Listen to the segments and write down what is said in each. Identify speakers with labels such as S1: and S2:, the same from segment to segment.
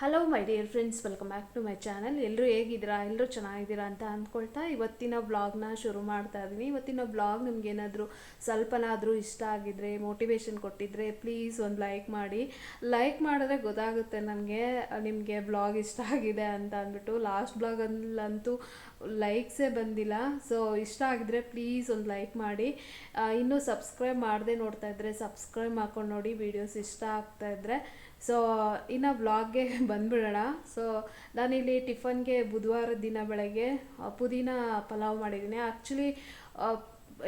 S1: Hello my dear friends welcome back to my channel ಎಲ್ಲರೂ ಹೇಗಿದ್ದೀರಾ? ಎಲ್ಲರೂ ಚೆನ್ನಾಗಿದ್ದೀರಾ ಅಂತ ಅಂದ್ಕೊಳ್ತಾ ಇವತ್ತಿನ ಬ್ಲಾಗ್ನ ಶುರು ಮಾಡ್ತಾ ಇದ್ದೀನಿ ಇವತ್ತಿನ ಬ್ಲಾಗ್ ನಿಮ್ಗೆ ಏನಾದರೂ ಸ್ವಲ್ಪನಾದರೂ ಇಷ್ಟ ಆಗಿದ್ರೆ ಮೋಟಿವೇಶನ್ ಕೊಟ್ಟಿದ್ರೆ ಪ್ಲೀಸ್ ಒಂದು ಲೈಕ್ ಮಾಡಿ. ಲೈಕ್ ಮಾಡಿದ್ರೆ ಗೊತ್ತಾಗುತ್ತೆ ನನಗೆ, ನಿಮಗೆ ಬ್ಲಾಗ್ ಇಷ್ಟ ಆಗಿದೆ ಅಂತ ಅಂದ್ಬಿಟ್ಟು. ಲಾಸ್ಟ್ ಬ್ಲಾಗಲ್ಲಂತೂ ಲೈಕ್ಸೇ ಬಂದಿಲ್ಲ. ಸೊ ಇಷ್ಟ ಆಗಿದ್ರೆ ಪ್ಲೀಸ್ ಒಂದು ಲೈಕ್ ಮಾಡಿ. ಇನ್ನೂ ಸಬ್ಸ್ಕ್ರೈಬ್ ಮಾಡದೆ ನೋಡ್ತಾ ಇದ್ರೆ ಸಬ್ಸ್ಕ್ರೈಬ್ ಮಾಡ್ಕೊಂಡು ನೋಡಿ. ವೀಡಿಯೋಸ್ ಇಷ್ಟ ಆಗ್ತಾ ಇದ್ರೆ. ಸೊ ಇನ್ನು ವ್ಲಾಗ್ಗೆ ಬಂದ್ಬಿಡೋಣ. ಸೊ ನಾನಿಲ್ಲಿ ಟಿಫನ್ಗೆ ಬುಧವಾರ ದಿನ ಬೆಳಗ್ಗೆ ಪುದೀನ ಪಲಾವ್ ಮಾಡಿದ್ದೀನಿ. ಆ್ಯಕ್ಚುಲಿ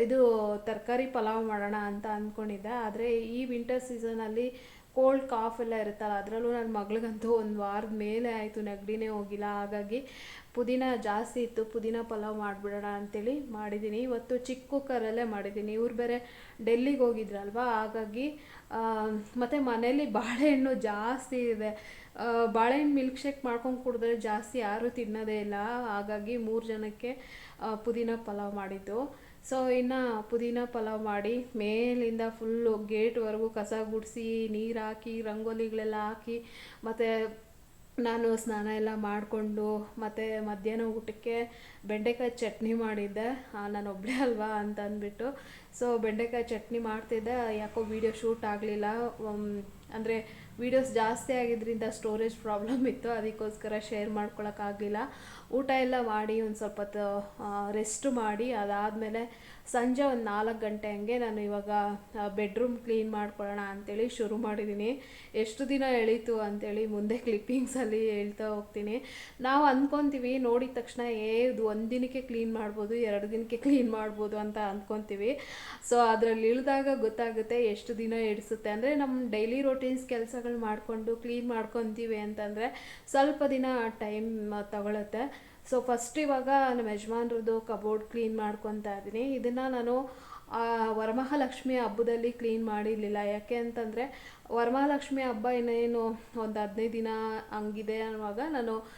S1: ಇದು ತರಕಾರಿ ಪಲಾವ್ ಮಾಡೋಣ ಅಂತ ಅಂದ್ಕೊಂಡಿದ್ದೆ ಆದರೆ ಈ ವಿಂಟರ್ ಸೀಸನಲ್ಲಿ ಕೋಲ್ಡ್ ಕಾಫ್ ಎಲ್ಲ ಇರುತ್ತಲ್ಲ, ಅದರಲ್ಲೂ ನನ್ನ ಮಗಳಿಗಂತೂ ಒಂದು ವಾರದ ಮೇಲೆ ಆಯಿತು, ನೆಗಡಿನೇ ಹೋಗಿಲ್ಲ. ಹಾಗಾಗಿ ಪುದೀನ ಜಾಸ್ತಿ ಇತ್ತು, ಪುದೀನ ಪಲಾವ್ ಮಾಡಿಬಿಡೋಣ ಅಂತೇಳಿ ಮಾಡಿದ್ದೀನಿ ಇವತ್ತು ಚಿಕ್ಕ ಕುಕ್ಕರಲ್ಲೇ ಮಾಡಿದ್ದೀನಿ ಇವ್ರು ಬೇರೆ ಡೆಲ್ಲಿಗೆ ಹೋಗಿದ್ರಲ್ವಾ? ಹಾಗಾಗಿ ಮತ್ತು ಮನೇಲಿ ಬಾಳೆಹಣ್ಣು ಜಾಸ್ತಿ ಇದೆ. ಬಾಳೆಹಣ್ಣು ಮಿಲ್ಕ್ ಶೇಕ್ ಮಾಡ್ಕೊಂಡು ಕುಡಿದ್ರೆ ಜಾಸ್ತಿ ಯಾರೂ ತಿನ್ನೋದೇ ಇಲ್ಲ. ಹಾಗಾಗಿ ಮೂರು ಜನಕ್ಕೆ ಪುದೀನ ಪಲಾವ್ ಮಾಡಿದ್ದು. ಸೊ, ಇನ್ನು ಪುದೀನ ಪಲಾವ್ ಮಾಡಿ ಮೇಲಿಂದ ಫುಲ್ಲು ಗೇಟ್ವರೆಗೂ ಕಸ ಗುಡಿಸಿ, ನೀರು ಹಾಕಿ, ರಂಗೋಲಿಗಳೆಲ್ಲ ಹಾಕಿ, ಮತ್ತು ನಾನು ಸ್ನಾನ ಎಲ್ಲ ಮಾಡಿಕೊಂಡು ಮತ್ತು ಮಧ್ಯಾಹ್ನ ಊಟಕ್ಕೆ ಬೆಂಡೆಕಾಯಿ ಚಟ್ನಿ ಮಾಡಿದ್ದೆ. ನಾನು ಒಬ್ಬಳೇ ಅಲ್ವಾ ಅಂತ ಅಂದ್ಬಿಟ್ಟು. ಸೊ ಬೆಂಡೆಕಾಯಿ ಚಟ್ನಿ ಮಾಡ್ತಿದ್ದೆ. ಯಾಕೋ ವೀಡಿಯೋ ಶೂಟ್ ಆಗಲಿಲ್ಲ. ಅಂದರೆ ವೀಡಿಯೋಸ್ ಜಾಸ್ತಿ ಆಗಿದ್ದರಿಂದ ಸ್ಟೋರೇಜ್ ಪ್ರಾಬ್ಲಮ್ ಇತ್ತು. ಅದಕ್ಕೋಸ್ಕರ ಶೇರ್ ಮಾಡ್ಕೊಳಕ್ಕಾಗಲಿಲ್ಲ ಊಟ ಎಲ್ಲ ಮಾಡಿ ಒಂದು ಸ್ವಲ್ಪ ರೆಸ್ಟ್ ಮಾಡಿ. ಅದಾದಮೇಲೆ ಸಂಜೆ ಒಂದು ನಾಲ್ಕು ಗಂಟೆ ಹಂಗೆ ನಾನು ಇವಾಗ ಬೆಡ್ರೂಮ್ ಕ್ಲೀನ್ ಮಾಡ್ಕೊಳ್ಳೋಣ ಅಂತೇಳಿ ಶುರು ಮಾಡಿದ್ದೀನಿ ಎಷ್ಟು ದಿನ ಎಳೀತು ಅಂತೇಳಿ ಮುಂದೆ ಕ್ಲಿಪ್ಪಿಂಗ್ಸಲ್ಲಿ ಹೇಳ್ತಾ ಹೋಗ್ತೀನಿ. ನಾವು ಅಂದ್ಕೊತೀವಿ ನೋಡಿದ ತಕ್ಷಣ, ಏ, ಇದು ಒಂದು ದಿನಕ್ಕೆ ಕ್ಲೀನ್ ಮಾಡ್ಬೋದು, ಎರಡು ದಿನಕ್ಕೆ ಕ್ಲೀನ್ ಮಾಡ್ಬೋದು ಅಂತ ಅಂದ್ಕೊತೀವಿ ಸೊ ಅದರಲ್ಲಿ ಇಳಿದಾಗ ಗೊತ್ತಾಗುತ್ತೆ ಎಷ್ಟು ದಿನ ಹಿಡಿಸುತ್ತೆ ಅಂದರೆ ನಮ್ಮ ಡೈಲಿ ರೊಟೀನ್ಸ್ ಕೆಲಸಗಳು ಮಾಡಿಕೊಂಡು ಕ್ಲೀನ್ ಮಾಡ್ಕೊತೀವಿ ಅಂತಂದರೆ ಸ್ವಲ್ಪ ದಿನ ಟೈಮ್ ತಗೊಳುತ್ತೆ. ಸೊ ಫಸ್ಟ್ ಇವಾಗ ನಮ್ಮ ಯಜಮಾನ್ರದ್ದು ಕಬೋರ್ಡ್ ಕ್ಲೀನ್ ಮಾಡ್ಕೊತಾ ಇದ್ದೀನಿ. ಇದನ್ನು ನಾನು ವರಮಹಾಲಕ್ಷ್ಮಿ ಹಬ್ಬದಲ್ಲಿ ಕ್ಲೀನ್ ಮಾಡಿರಲಿಲ್ಲ. ಯಾಕೆ ಅಂತಂದರೆ, ವರಮಹಾಲಕ್ಷ್ಮಿ ಹಬ್ಬ ಇನ್ನೇನು ಒಂದು ಹದಿನೈದು ದಿನ ಹಂಗಿದೆ ಅನ್ನುವಾಗ ನಾನು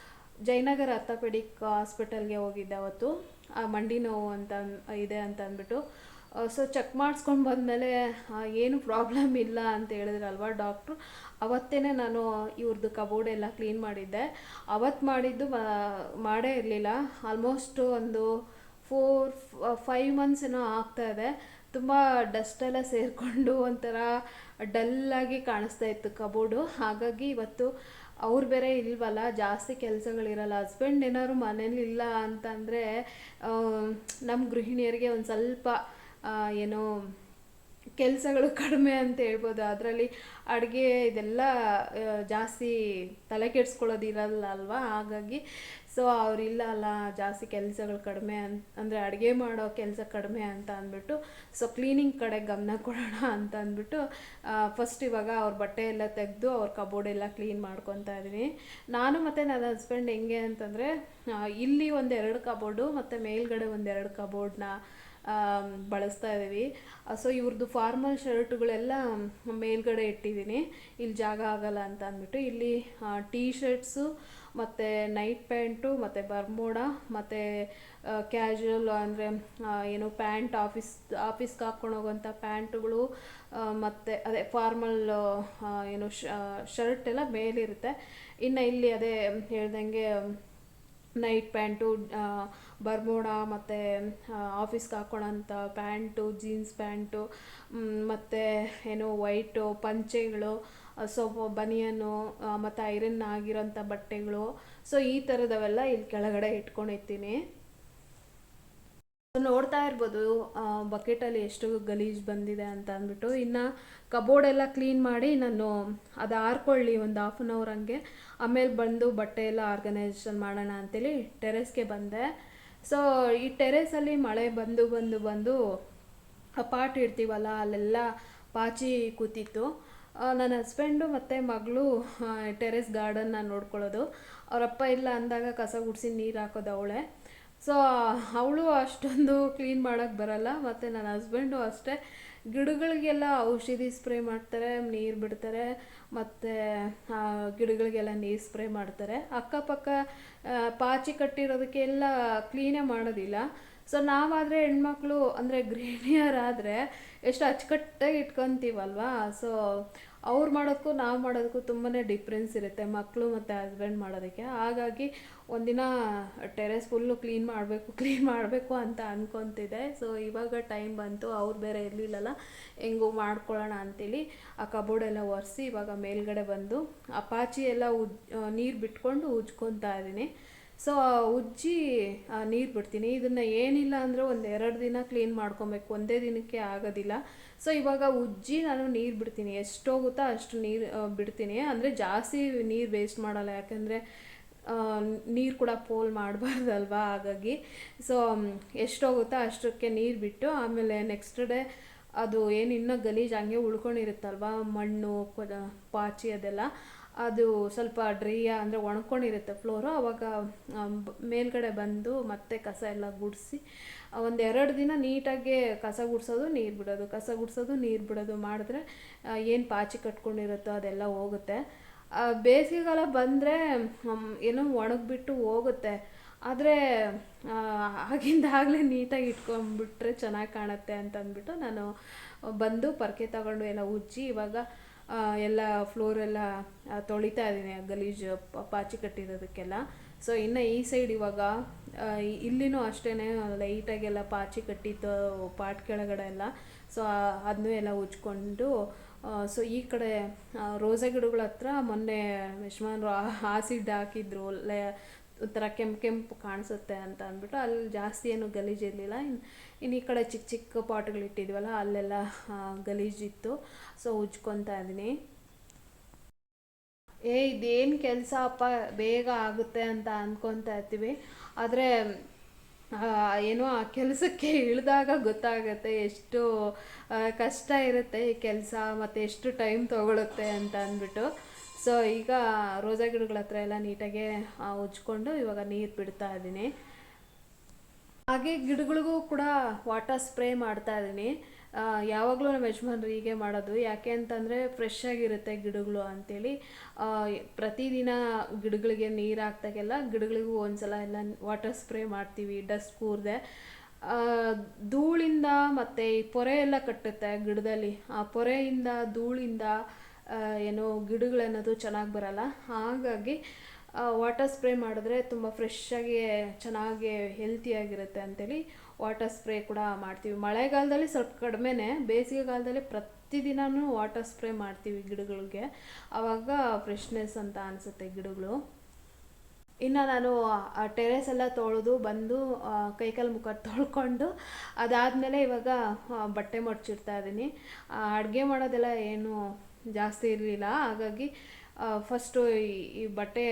S1: ಜಯನಗರ ಅರ್ಥಪೆಡಿಕ್ ಹಾಸ್ಪಿಟಲ್ಗೆ ಹೋಗಿದ್ದೆ ಅವತ್ತು. ಆ, ಮಂಡಿ ನೋವು ಅಂತ ಇದೆ ಅಂತ ಅಂದ್ಬಿಟ್ಟು. ಸೊ ಚೆಕ್ ಮಾಡಿಸ್ಕೊಂಡು ಬಂದಮೇಲೆ ಏನು ಪ್ರಾಬ್ಲಮ್ ಇಲ್ಲ ಅಂತ ಹೇಳಿದ್ರಲ್ವ ಡಾಕ್ಟ್ರು. ಅವತ್ತೇ ನಾನು ಇವ್ರದ್ದು ಕಬೋರ್ಡ್ ಎಲ್ಲ ಕ್ಲೀನ್ ಮಾಡಿದ್ದೆ. ಅವತ್ತು ಮಾಡಿದ್ದು ಮಾಡೇ ಇರಲಿಲ್ಲ. ಆಲ್ಮೋಸ್ಟ್ ಒಂದು ಫೋರ್ ಫೈವ್ ಮಂತ್ಸ್ ಏನೋ ಆಗ್ತಾ ಇದೆ. ತುಂಬ ಡಸ್ಟ್ ಎಲ್ಲ ಸೇರಿಕೊಂಡು ಒಂಥರ ಡಲ್ಲಾಗಿ ಕಾಣಿಸ್ತಾ ಇತ್ತು ಕಬೋರ್ಡು ಹಾಗಾಗಿ ಇವತ್ತು ಅವ್ರು ಬೇರೆ ಇಲ್ವಲ್ಲ, ಜಾಸ್ತಿ ಕೆಲಸಗಳಿರಲ್ಲ. ಹಸ್ಬೆಂಡ್ ಏನಾದ್ರು ಮನೇಲಿ ಇಲ್ಲ ಅಂತಂದರೆ ನಮ್ಮ ಗೃಹಿಣಿಯರಿಗೆ ಒಂದು ಸ್ವಲ್ಪ ಏನೋ ಕೆಲಸಗಳು ಕಡಿಮೆ ಅಂತ ಹೇಳ್ಬೋದು. ಅದರಲ್ಲಿ ಅಡುಗೆ ಇದೆಲ್ಲ ಜಾಸ್ತಿ ತಲೆ ಕೆಡಿಸ್ಕೊಳ್ಳೋದಿರಲ್ಲ ಅಲ್ವಾ? ಹಾಗಾಗಿ ಸೊ ಅವರಿಲ್ಲ ಅಲ್ಲ, ಜಾಸ್ತಿ ಕೆಲಸಗಳು ಕಡಿಮೆ ಅಂತ ಅಂದರೆ ಅಡುಗೆ ಮಾಡೋ ಕೆಲಸ ಕಡಿಮೆ ಅಂತ ಅಂದ್ಬಿಟ್ಟು, ಸೊ ಕ್ಲೀನಿಂಗ್ ಕಡೆ ಗಮನ ಕೊಡೋಣ ಅಂತ ಅಂದ್ಬಿಟ್ಟು ಫಸ್ಟ್ ಇವಾಗ ಅವ್ರ ಬಟ್ಟೆ ಎಲ್ಲ ತೆಗೆದು ಅವ್ರ ಕಬೋರ್ಡ್ ಎಲ್ಲ ಕ್ಲೀನ್ ಮಾಡ್ಕೊತಾ ಇದ್ದೀನಿ. ನಾನು ಮತ್ತು ನನ್ನ ಹಸ್ಬೆಂಡ್ ಹೆಂಗೆ ಅಂತಂದರೆ ಇಲ್ಲಿ ಒಂದೆರಡು ಕಬೋರ್ಡು ಮತ್ತು ಮೇಲ್ಗಡೆ ಒಂದೆರಡು ಕಬೋರ್ಡ್ನ ಬಳಸ್ತಾ ಇದ್ದೀವಿ. ಸೊ ಇವ್ರದ್ದು ಫಾರ್ಮಲ್ ಶರ್ಟ್ಗಳೆಲ್ಲ ಮೇಲ್ಗಡೆ ಇಟ್ಟಿದ್ದೀನಿ. ಇಲ್ಲಿ ಜಾಗ ಆಗಲ್ಲ ಅಂತ ಅಂದ್ಬಿಟ್ಟು ಇಲ್ಲಿ ಟೀ ಶರ್ಟ್ಸು ಮತ್ತು ನೈಟ್ ಪ್ಯಾಂಟು ಮತ್ತು ಬರ್ಮೋಡ, ಮತ್ತು ಕ್ಯಾಶುವಲ್ ಅಂದರೆ ಏನು ಪ್ಯಾಂಟ್ ಆಫೀಸ್ ಆಫೀಸ್ಗೆ ಹಾಕ್ಕೊಂಡು ಹೋಗುವಂಥ ಪ್ಯಾಂಟುಗಳು ಮತ್ತು ಅದೇ ಫಾರ್ಮಲ್ ಏನು ಶರ್ಟ್ ಎಲ್ಲ ಮೇಲಿರುತ್ತೆ. ಇನ್ನು ಇಲ್ಲಿ ಅದೇ ಹೇಳ್ದಂಗೆ ನೈಟ್ ಪ್ಯಾಂಟು ಬರ್ಮೋಡ ಮತ್ತು ಆಫೀಸ್ಗೆ ಹಾಕ್ಕೊಳ್ಳೋಂಥ ಪ್ಯಾಂಟು ಜೀನ್ಸ್ ಪ್ಯಾಂಟು ಮತ್ತು ಏನು ವೈಟು ಪಂಚೆಗಳು ಸೊ ಬನಿಯನ್ನು ಮತ್ತು ಐರನ್ ಆಗಿರೋಂಥ ಬಟ್ಟೆಗಳು. ಸೊ ಈ ಥರದವೆಲ್ಲ ಇಲ್ಲಿ ಕೆಳಗಡೆ ಇಟ್ಕೊಂಡಿರ್ತೀನಿ. ನೋಡ್ತಾ ಇರ್ಬೋದು ಬಕೆಟಲ್ಲಿ ಎಷ್ಟು ಗಲೀಜು ಬಂದಿದೆ ಅಂತ ಅಂದ್ಬಿಟ್ಟು. ಇನ್ನು ಕಬೋರ್ಡ್ ಎಲ್ಲ ಕ್ಲೀನ್ ಮಾಡಿ ನಾನು ಅದು ಆರ್ಕೊಳ್ಳಿ ಒಂದು ಹಾಫ್ ಆನ್ ಅವರ್ ಹಂಗೆ. ಆಮೇಲೆ ಬಂದು ಬಟ್ಟೆ ಎಲ್ಲ ಆರ್ಗನೈಸೇಷನ್ ಮಾಡೋಣ ಅಂತೇಳಿ ಟೆರೆಸ್ಗೆ ಬಂದೆ. ಸೊ ಈ ಟೆರೆಸಲ್ಲಿ ಮಳೆ ಬಂದು ಬಂದು ಬಂದು ಪಾಟ್ ಇಡ್ತೀವಲ್ಲ, ಅಲ್ಲೆಲ್ಲ ಪಾಚಿ ಕೂತಿತ್ತು. ನನ್ನ ಹಸ್ಬೆಂಡು ಮತ್ತು ಮಗಳು ಟೆರೆಸ್ ಗಾರ್ಡನ್ನ ನೋಡ್ಕೊಳ್ಳೋದು. ಅವರಪ್ಪ ಇಲ್ಲ ಅಂದಾಗ ಕಸ ಗುಡಿಸಿ ನೀರು ಹಾಕೋದು ಅವಳೆ. ಸೊ, ಅವಳು ಅಷ್ಟೊಂದು ಕ್ಲೀನ್ ಮಾಡೋಕ್ಕೆ ಬರಲ್ಲ, ಮತ್ತು ನನ್ನ ಹಸ್ಬೆಂಡು ಅಷ್ಟೇ. ಗಿಡಗಳಿಗೆಲ್ಲ ಔಷಧಿ ಸ್ಪ್ರೇ ಮಾಡ್ತಾರೆ, ನೀರು ಬಿಡ್ತಾರೆ, ಮತ್ತು ಗಿಡಗಳಿಗೆಲ್ಲ ನೀರು ಸ್ಪ್ರೇ ಮಾಡ್ತಾರೆ. ಅಕ್ಕಪಕ್ಕ ಪಾಚಿ ಕಟ್ಟಿರೋದಕ್ಕೆಲ್ಲ ಕ್ಲೀನೇ ಮಾಡೋದಿಲ್ಲ. ಸೊ, ನಾವಾದರೆ ಹೆಣ್ಮಕ್ಳು, ಅಂದರೆ ಗೃಹಿಣಿಯರಾದರೆ ಎಷ್ಟು ಅಚ್ಚುಕಟ್ಟಾಗಿ ಇಟ್ಕೊತೀವಲ್ವಾ? ಸೊ, ಅವ್ರು ಮಾಡೋದಕ್ಕೂ ನಾವು ಮಾಡೋದಕ್ಕೂ ತುಂಬಾ ಡಿಫ್ರೆನ್ಸ್ ಇರುತ್ತೆ ಮಕ್ಕಳು ಮತ್ತು ಹಸ್ಬೆಂಡ್ ಮಾಡೋದಕ್ಕೆ. ಹಾಗಾಗಿ ಒಂದಿನ ಟೆರೆಸ್ ಫುಲ್ಲು ಕ್ಲೀನ್ ಮಾಡಬೇಕು ಕ್ಲೀನ್ ಮಾಡಬೇಕು ಅಂತ ಅಂದ್ಕೊತಿದ್ದೆ ಸೊ ಇವಾಗ ಟೈಮ್ ಬಂತು, ಅವ್ರು ಬೇರೆ ಇರಲಿಲ್ಲಲ್ಲ, ಹೆಂಗೂ ಮಾಡ್ಕೊಳ್ಳೋಣ ಅಂತೇಳಿ ಆ ಕಬೋರ್ಡೆಲ್ಲ ಒರೆಸಿ ಇವಾಗ ಮೇಲ್ಗಡೆ ಬಂದು ಅಪಾಚಿ ಪಾಚಿ ಎಲ್ಲ ಉಜ್ ನೀರು ಬಿಟ್ಕೊಂಡು ಉಜ್ಕೊತಾ ಇದ್ದೀನಿ ಸೊ ಉಜ್ಜಿ ನೀರು ಬಿಡ್ತೀನಿ. ಇದನ್ನು ಏನಿಲ್ಲ ಅಂದರೆ ಒಂದು ಎರಡು ದಿನ ಕ್ಲೀನ್ ಮಾಡ್ಕೊಬೇಕು. ಒಂದೇ ದಿನಕ್ಕೆ ಆಗೋದಿಲ್ಲ. ಸೊ ಇವಾಗ ಉಜ್ಜಿ ನಾನು ನೀರು ಬಿಡ್ತೀನಿ. ಎಷ್ಟು ಹೋಗುತ್ತೋ ಅಷ್ಟು ನೀರು ಬಿಡ್ತೀನಿ. ಅಂದರೆ ಜಾಸ್ತಿ ನೀರು ವೇಸ್ಟ್ ಮಾಡಲ್ಲ. ಯಾಕಂದರೆ ನೀರು ಕೂಡ ಪೋಲ್ ಮಾಡಬಾರ್ದಲ್ವಾ? ಹಾಗಾಗಿ ಸೊ ಎಷ್ಟೋಗುತ್ತೋ ಅಷ್ಟಕ್ಕೆ ನೀರು ಬಿಟ್ಟು ಆಮೇಲೆ ನೆಕ್ಸ್ಟ್ ಡೇ ಅದು ಏನು ಇನ್ನೂ ಗಲೀಜು ಹಂಗೆ ಉಳ್ಕೊಂಡಿರುತ್ತಲ್ವ? ಮಣ್ಣು ಪಾಚಿ ಅದೆಲ್ಲ. ಅದು ಸ್ವಲ್ಪ ಡ್ರೈ ಅಂದರೆ ಒಣಕೊಂಡಿರುತ್ತೆ ಫ್ಲೋರು ಅವಾಗ ಮೇಲ್ಗಡೆ ಬಂದು ಮತ್ತೆ ಕಸ ಎಲ್ಲ ಗುಡಿಸಿ, ಒಂದು ಎರಡು ದಿನ ನೀಟಾಗಿ ಕಸ ಗುಡಿಸೋದು, ನೀರು ಬಿಡೋದು. ಕಸ ಗುಡಿಸೋದು, ನೀರು ಬಿಡೋದು ಮಾಡಿದ್ರೆ ಏನು ಪಾಚಿ ಕಟ್ಕೊಂಡಿರುತ್ತೋ ಅದೆಲ್ಲ ಹೋಗುತ್ತೆ. ಬೇಸಿಗೆಗಾಲ ಬಂದರೆ ಏನೋ ಒಣಗಿಬಿಟ್ಟು ಹೋಗುತ್ತೆ. ಆದರೆ ಆಗಿಂದಾಗಲೇ ನೀಟಾಗಿ ಇಟ್ಕೊಂಡ್ಬಿಟ್ರೆ ಚೆನ್ನಾಗಿ ಕಾಣುತ್ತೆ ಅಂತ ಅಂದ್ಬಿಟ್ಟು ನಾನು ಬಂದು ಪರ್ಕೆ ತಗೊಂಡು ಎಲ್ಲ ಉಜ್ಜಿ ಇವಾಗ ಎಲ್ಲ ಫ್ಲೋರ್ ಎಲ್ಲ ತೊಳಿತಾ ಇದ್ದೀನಿ ಗಲೀಜು ಪಾಚಿ ಕಟ್ಟಿರೋದಕ್ಕೆಲ್ಲ. ಸೊ, ಇನ್ನು ಈ ಸೈಡ್ ಇವಾಗ ಇಲ್ಲಿನೂ ಅಷ್ಟೇ ಲೈಟಾಗೆಲ್ಲ ಪಾಚಿ ಕಟ್ಟಿತ್ತು ಪಾಟ್ ಕೆಳಗಡೆ ಎಲ್ಲ. ಸೊ ಅದನ್ನೂ ಎಲ್ಲ ಉಜ್ಕೊಂಡು ಸೊ ಈ ಕಡೆ ರೋಸಾ ಗಿಡಗಳ ಹತ್ರ ಮೊನ್ನೆ ಯಜಮಾನ್ರು ಆಸಿಡ್ ಹಾಕಿದ್ರು ಲೇ ಒಂಥರ ಕೆಂಪು ಕೆಂಪು ಕಾಣಿಸುತ್ತೆ ಅಂತ ಅಂದ್ಬಿಟ್ಟು ಅಲ್ಲಿ ಜಾಸ್ತಿ ಏನು ಗಲೀಜಿರಲಿಲ್ಲ ಇನ್ನು ಇನ್ನು ಈ ಕಡೆ ಚಿಕ್ಕ ಚಿಕ್ಕ ಪಾಟ್ಗಳು ಇಟ್ಟಿದ್ವಲ್ಲ, ಅಲ್ಲೆಲ್ಲ ಗಲೀಜಿತ್ತು ಸೊ ಉಜ್ಕೊತಾ ಇದ್ದೀನಿ. ಏ, ಇದೇನು ಕೆಲಸ ಅಪ್ಪ, ಬೇಗ ಆಗುತ್ತೆ ಅಂತ ಅಂದ್ಕೊತಾ ಇರ್ತೀವಿ. ಆದರೆ ಏನೋ ಆ ಕೆಲಸಕ್ಕೆ ಇಳಿದಾಗ ಗೊತ್ತಾಗುತ್ತೆ ಎಷ್ಟು ಕಷ್ಟ ಇರುತ್ತೆ ಈ ಕೆಲಸ ಮತ್ತು ಎಷ್ಟು ಟೈಮ್ ತೊಗೊಳುತ್ತೆ ಅಂತ ಅಂದ್ಬಿಟ್ಟು. ಸೊ ಈಗ ರೋಜಾ ಗಿಡಗಳ ಹತ್ರ ಎಲ್ಲ ನೀಟಾಗೆ ಉಜ್ಕೊಂಡು ಇವಾಗ ನೀರು ಬಿಡ್ತಾ ಇದ್ದೀನಿ. ಹಾಗೆ ಗಿಡಗಳಿಗೂ ಕೂಡ ವಾಟರ್ ಸ್ಪ್ರೇ ಮಾಡ್ತಾ ಇದ್ದೀನಿ. ಯಾವಾಗಲೂ ನಮ್ಮ ಯಜಮಾನ್ರು ಹೀಗೆ ಮಾಡೋದು. ಯಾಕೆ ಅಂತಂದರೆ ಫ್ರೆಶ್ ಆಗಿರುತ್ತೆ ಗಿಡಗಳು ಅಂಥೇಳಿ ಪ್ರತಿದಿನ ಗಿಡಗಳಿಗೆ ನೀರು ಹಾಕ್ದಾಗೆಲ್ಲ ಗಿಡಗಳಿಗೂ ಒಂದ್ಸಲ ಎಲ್ಲ ವಾಟರ್ ಸ್ಪ್ರೇ ಮಾಡ್ತೀವಿ ಡಸ್ಟ್ ಕೂರದೆ. ಧೂಳಿಂದ ಮತ್ತು ಈ ಪೊರೆ ಎಲ್ಲ ಕಟ್ಟುತ್ತೆ ಗಿಡದಲ್ಲಿ. ಆ ಪೊರೆಯಿಂದ, ಧೂಳಿಂದ ಏನು ಗಿಡಗಳನ್ನೋದು ಚೆನ್ನಾಗಿ ಬರಲ್ಲ. ಹಾಗಾಗಿ ವಾಟರ್ ಸ್ಪ್ರೇ ಮಾಡಿದ್ರೆ ತುಂಬ ಆಗಿ, ಚೆನ್ನಾಗಿ ಹೆಲ್ತಿಯಾಗಿರುತ್ತೆ ಅಂತೇಳಿ ವಾಟರ್ ಸ್ಪ್ರೇ ಕೂಡ ಮಾಡ್ತೀವಿ. ಮಳೆಗಾಲದಲ್ಲಿ ಸ್ವಲ್ಪ ಕಡಿಮೆನೇ, ಬೇಸಿಗೆಗಾಲದಲ್ಲಿ ಪ್ರತಿದಿನವೂ ವಾಟರ್ ಸ್ಪ್ರೇ ಮಾಡ್ತೀವಿ ಗಿಡಗಳಿಗೆ. ಆವಾಗ ಫ್ರೆಶ್ನೆಸ್ ಅಂತ ಅನಿಸುತ್ತೆ ಗಿಡಗಳು. ಇನ್ನು ನಾನು ಟೆರೇಸ್ ಎಲ್ಲ ತೊಳೆದು ಬಂದು ಕೈಕಾಲು ಮುಖ ತೊಳ್ಕೊಂಡು, ಅದಾದಮೇಲೆ ಇವಾಗ ಬಟ್ಟೆ ಮಡ್ಚಿಡ್ತಾ ಇದ್ದೀನಿ. ಅಡುಗೆ ಮಾಡೋದೆಲ್ಲ ಏನು ಜಾಸ್ತಿ ಇರಲಿಲ್ಲ. ಹಾಗಾಗಿ ಫಸ್ಟು ಈ ಬಟ್ಟೆ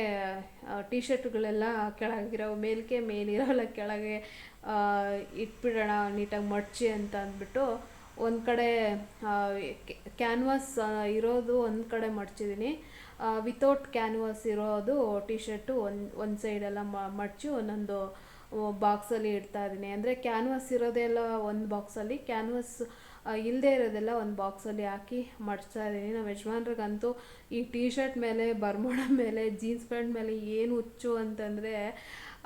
S1: ಟಿ ಶರ್ಟ್ಗಳೆಲ್ಲ ಕೆಳಗಿರೋ, ಮೇಲ್ಕೆ ಮೇಲಿರೋಲ್ಲ ಕೆಳಗೆ ಇಟ್ಬಿಡೋಣ, ನೀಟಾಗಿ ಮಡ್ಚಿ ಅಂತ ಅಂದ್ಬಿಟ್ಟು ಒಂದು ಕಡೆ ಕ್ಯಾನ್ವಾಸ್ ಇರೋದು ಒಂದು ಕಡೆ ಮಡ್ಚಿದ್ದೀನಿ ವಿತೌಟ್ ಕ್ಯಾನ್ವಾಸ್ ಇರೋದು ಟಿ ಶರ್ಟು ಒಂದು ಒಂದು ಸೈಡೆಲ್ಲ ಮಡಚಿ ಒಂದೊಂದು ಬಾಕ್ಸಲ್ಲಿ ಇಡ್ತಾ ಇದ್ದೀನಿ ಅಂದರೆ ಕ್ಯಾನ್ವಾಸ್ ಇರೋದೆಲ್ಲ ಒಂದು ಬಾಕ್ಸಲ್ಲಿ ಕ್ಯಾನ್ವಾಸ್ ಇಲ್ಲದೆ ಇರೋದೆಲ್ಲ ಒಂದು ಬಾಕ್ಸಲ್ಲಿ ಹಾಕಿ ಮಡಿಸ್ತಾ ಇದ್ದೀನಿ. ನಮ್ಮ ಯಜಮಾನ್ರಿಗಂತೂ ಈ ಟೀ ಶರ್ಟ್ ಮೇಲೆ, ಬರ್ಮೋಡ ಮೇಲೆ ಜೀನ್ಸ್ ಪ್ಯಾಂಟ್ ಮೇಲೆ ಏನು ಹುಚ್ಚು ಅಂತಂದರೆ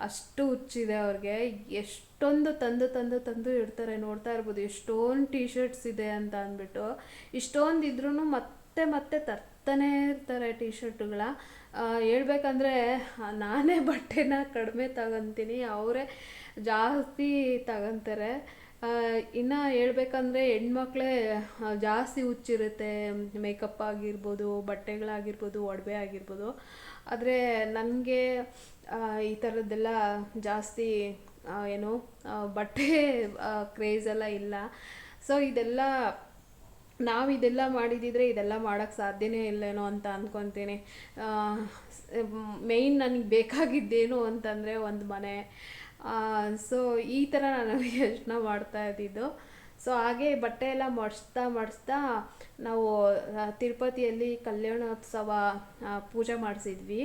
S1: ಅಷ್ಟು ಹುಚ್ಚಿದೆ ಅವ್ರಿಗೆ. ಎಷ್ಟೊಂದು ತಂದು ತಂದು ತಂದು ಇಡ್ತಾರೆ. ನೋಡ್ತಾ ಇರ್ಬೋದು ಎಷ್ಟೊಂದು ಟೀ ಶರ್ಟ್ಸ್ ಇದೆ ಅಂತ ಅಂದ್ಬಿಟ್ಟು. ಇಷ್ಟೊಂದು ಇದ್ರೂ ಮತ್ತೆ ಮತ್ತೆ ತರ್ತಾನೇ ಇರ್ತಾರೆ ಟೀ ಶರ್ಟ್ಗಳ ಹೇಳ್ಬೇಕಂದ್ರೆ ನಾನೇ ಬಟ್ಟೆನ ಕಡಿಮೆ ತಗೊತೀನಿ. ಅವರೇ ಜಾಸ್ತಿ ತಗೊತಾರೆ. ಇನ್ನು ಹೇಳ್ಬೇಕಂದ್ರೆ ಹೆಣ್ಮಕ್ಳೇ ಜಾಸ್ತಿ ಹುಚ್ಚಿರುತ್ತೆ ಮೇಕಪ್ ಆಗಿರ್ಬೋದು, ಬಟ್ಟೆಗಳಾಗಿರ್ಬೋದು, ಒಡವೆ ಆಗಿರ್ಬೋದು. ಆದರೆ ನನಗೆ ಈ ಥರದ್ದೆಲ್ಲ ಜಾಸ್ತಿ ಏನು ಬಟ್ಟೆ ಕ್ರೇಜ್ ಎಲ್ಲ ಇಲ್ಲ. ಸೊ ಇದೆಲ್ಲ, ನಾವು ಇದೆಲ್ಲ ಮಾಡಿದಿದ್ರೆ ಇದೆಲ್ಲ ಮಾಡೋಕ್ಕೆ ಸಾಧ್ಯನೇ ಇಲ್ಲೇನೋ ಅಂತ ಅಂದ್ಕೊತೀನಿ ಮೇಯ್ನ್ ನನಗೆ ಬೇಕಾಗಿದ್ದೇನು ಅಂತಂದರೆ ಒಂದು ಮನೆ ಸೊ ಈ ಥರ ನಾನು ಯೋಚನೆ ಮಾಡ್ತಾ ಇದ್ದಿದ್ದು. ಸೊ ಹಾಗೆ ಬಟ್ಟೆ ಎಲ್ಲ ಮಡಿಸ್ತಾ ಮಡಿಸ್ತಾ ನಾವು ತಿರುಪತಿಯಲ್ಲಿ ಕಲ್ಯಾಣೋತ್ಸವ ಪೂಜೆ ಮಾಡಿಸಿದ್ವಿ.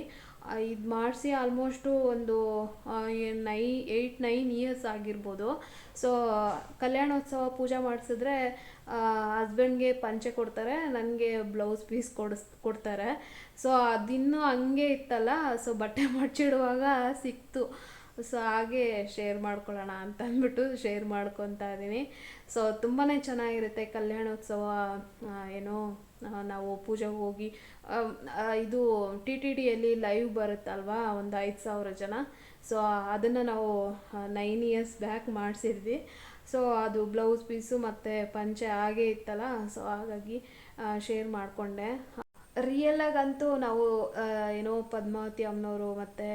S1: ಇದು ಮಾಡಿಸಿ ಆಲ್ಮೋಸ್ಟು ಒಂದು ನೈ ಏಯ್ಟ್ ನೈನ್ ಇಯರ್ಸ್ ಆಗಿರ್ಬೋದು. ಸೊ ಕಲ್ಯಾಣೋತ್ಸವ ಪೂಜೆ ಮಾಡಿಸಿದ್ರೆ ಹಸ್ಬೆಂಡ್ಗೆ ಪಂಚೆ ಕೊಡ್ತಾರೆ ನನಗೆ ಬ್ಲೌಸ್ ಪೀಸ್ ಕೊಡಿಸ್, ಕೊಡ್ತಾರೆ. ಸೊ ಅದಿನ್ನೂ ಹಂಗೆ ಇತ್ತಲ್ಲ ಸೊ ಬಟ್ಟೆ ಮಡ್ಚಿಡುವಾಗ ಸಿಕ್ತು. ಸೊ ಹಾಗೆ ಶೇರ್ ಮಾಡ್ಕೊಳ್ಳೋಣ ಅಂತ ಅಂದ್ಬಿಟ್ಟು ಶೇರ್ ಮಾಡ್ಕೊತಾ ಇದ್ದೀನಿ. ಸೊ ತುಂಬಾ ಚೆನ್ನಾಗಿರುತ್ತೆ ಕಲ್ಯಾಣೋತ್ಸವ ಏನೋ ನಾವು ಪೂಜೆಗೆ ಹೋಗಿ ಇದು ಟಿ ಟಿ ಡಿಯಲ್ಲಿ ಲೈವ್ ಬರುತ್ತಲ್ವಾ, ಒಂದು ಐದು ಸಾವಿರ ಜನ. ಸೊ ಅದನ್ನು ನಾವು ನೈನ್ ಇಯರ್ಸ್ ಬ್ಯಾಕ್ ಮಾಡಿಸಿದ್ವಿ. ಸೊ ಅದು ಬ್ಲೌಸ್ ಪೀಸು ಮತ್ತು ಪಂಚೆ ಹಾಗೆ ಇತ್ತಲ್ಲ ಸೊ ಹಾಗಾಗಿ ಶೇರ್ ಮಾಡಿಕೊಂಡೆ. ರಿಯಲಾಗಂತೂ ನಾವು ಏನೋ ಪದ್ಮಾವತಿ ಅಮ್ಮನವರು ಮತ್ತು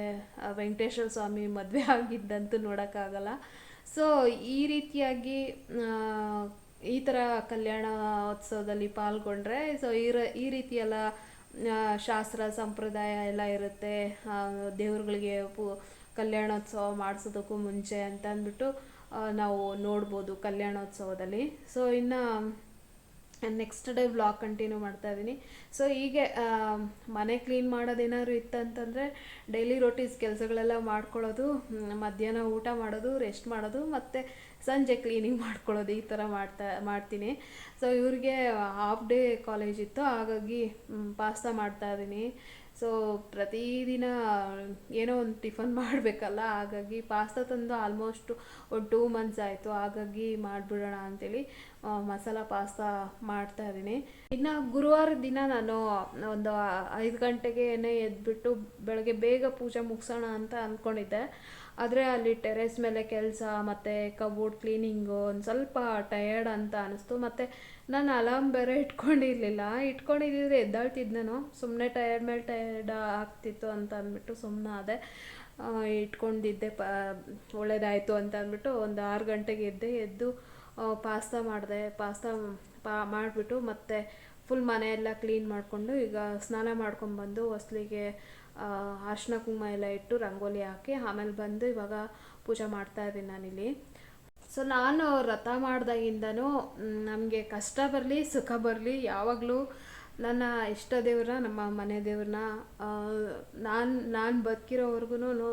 S1: ವೆಂಕಟೇಶ್ವರ ಸ್ವಾಮಿ ಮದುವೆ ಆಗಿದ್ದಂತೂ ನೋಡೋಕ್ಕಾಗಲ್ಲ ಸೊ ಈ ರೀತಿಯಾಗಿ ಈ ಥರ ಕಲ್ಯಾಣೋತ್ಸವದಲ್ಲಿ ಪಾಲ್ಗೊಂಡ್ರೆ ಸೊ ಈ ರ, ಈ ರೀತಿಯೆಲ್ಲ ಶಾಸ್ತ್ರ, ಸಂಪ್ರದಾಯ ಎಲ್ಲ ಇರುತ್ತೆ. ದೇವ್ರುಗಳಿಗೆ ಪೂ, ಕಲ್ಯಾಣೋತ್ಸವ ಮಾಡಿಸೋದಕ್ಕೂ ಮುಂಚೆ ಅಂತ ಅಂದ್ಬಿಟ್ಟು ನಾವು ನೋಡ್ಬೋದು ಕಲ್ಯಾಣೋತ್ಸವದಲ್ಲಿ. ಸೊ ಇನ್ನು ನೆಕ್ಸ್ಟ್ ಡೇ ವ್ಲಾಗ್ ಕಂಟಿನ್ಯೂ ಮಾಡ್ತಾ ಇದ್ದೀನಿ ಸೊ ಹೀಗೆ ಮನೆ ಕ್ಲೀನ್ ಮಾಡೋದೇನಾದ್ರು ಇತ್ತಂತಂದರೆ ಡೈಲಿ ರೊಟೀಸ್ ಕೆಲಸಗಳೆಲ್ಲ ಮಾಡ್ಕೊಳ್ಳೋದು ಮಧ್ಯಾಹ್ನ ಊಟ ಮಾಡೋದು ರೆಸ್ಟ್ ಮಾಡೋದು, ಮತ್ತು ಸಂಜೆ ಕ್ಲೀನಿಂಗ್ ಮಾಡ್ಕೊಳ್ಳೋದು ಈ ಥರ ಮಾಡ್ತಾ, ಮಾಡ್ತೀನಿ. ಸೊ ಇವ್ರಿಗೆ ಹಾಫ್ ಡೇ ಕಾಲೇಜ್ ಇತ್ತು. ಹಾಗಾಗಿ ಪಾಸ್ತಾ ಮಾಡ್ತಾ ಇದ್ದೀನಿ ಸೊ ಪ್ರತಿದಿನ ಏನೋ ಒಂದು ಟಿಫನ್ ಮಾಡಬೇಕಲ್ಲ. ಹಾಗಾಗಿ ಪಾಸ್ತಾ ತಂದು ಆಲ್ಮೋಸ್ಟ್ ಒಂದು ಟೂ ಮಂತ್ಸ್ ಆಯಿತು. ಹಾಗಾಗಿ ಮಾಡಿಬಿಡೋಣ ಅಂತೇಳಿ. ಮಸಾಲ ಪಾಸ್ತಾ ಮಾಡ್ತಾ ಇದ್ದೀನಿ. ಇನ್ನು ಗುರುವಾರ ದಿನ ನಾನು ಒಂದು ಐದು ಗಂಟೆಗೆ ಎದ್ಬಿಟ್ಟು ಬೆಳಗ್ಗೆ ಬೇಗ ಪೂಜೆ ಮುಗಿಸೋಣ ಅಂತ ಅಂದ್ಕೊಂಡಿದ್ದೆ ಆದರೆ ಅಲ್ಲಿ ಟೆರೆಸ್ ಮೇಲೆ ಕೆಲಸ, ಮತ್ತು ಕಬೋರ್ಡ್ ಕ್ಲೀನಿಂಗು, ಒಂದು ಸ್ವಲ್ಪ ಟಯರ್ಡ್ ಅಂತ ಅನಿಸ್ತು. ಮತ್ತು ನಾನು ಅಲಾರ್ಮ್ ಬೇರೆ ಇಟ್ಕೊಂಡಿರಲಿಲ್ಲ. ಇಟ್ಕೊಂಡಿದ್ದಿದ್ರೆ ಎದ್ದಾಳ್ತಿದ್ದು ನಾನು. ಸುಮ್ಮನೆ ಟಯರ್ಡ್ ಮೇಲೆ ಟಯರ್ಡ್ ಆಗ್ತಿತ್ತು ಅಂತ ಅಂದ್ಬಿಟ್ಟು ಸುಮ್ಮನೆ ಅದೇ ಇಟ್ಕೊಂಡಿದ್ದೆ, ಪ, ಒಳ್ಳೇದಾಯಿತು ಅಂತ ಅಂದ್ಬಿಟ್ಟು ಒಂದು ಆರು ಗಂಟೆಗೆ ಎದ್ದೆ. ಎದ್ದು ಪಾಸ್ತಾ ಮಾಡಿದೆ, ಪಾಸ್ತಾ ಪಾ, ಮಾಡಿಬಿಟ್ಟು ಮತ್ತೆ ಫುಲ್ ಮನೆಯೆಲ್ಲ ಕ್ಲೀನ್ ಮಾಡಿಕೊಂಡು ಈಗ ಸ್ನಾನ ಮಾಡ್ಕೊಂಡ್ಬಂದು ಹೊಸ್ಲಿಗೆ ಅರ್ಶಿನ ಕುಂಕುಮ ಎಲ್ಲ ಇಟ್ಟು ರಂಗೋಲಿ ಹಾಕಿ ಆಮೇಲೆ ಬಂದು ಇವಾಗ ಪೂಜೆ ಮಾಡ್ತಾ ಇದ್ದೀನಿ ನಾನಿಲ್ಲಿ. ಸೊ ನಾನು ರಥ ಮಾಡ್ದಾಗಿಂದನೂ ನಮಗೆ ಕಷ್ಟ ಬರಲಿ, ಸುಖ ಬರಲಿ, ಯಾವಾಗಲೂ ನನ್ನ ಇಷ್ಟ ದೇವ್ರನ್ನ ನಮ್ಮ ಮನೆ ದೇವ್ರನ್ನ ನಾನು ನಾನು ಬದುಕಿರೋವರೆಗೂ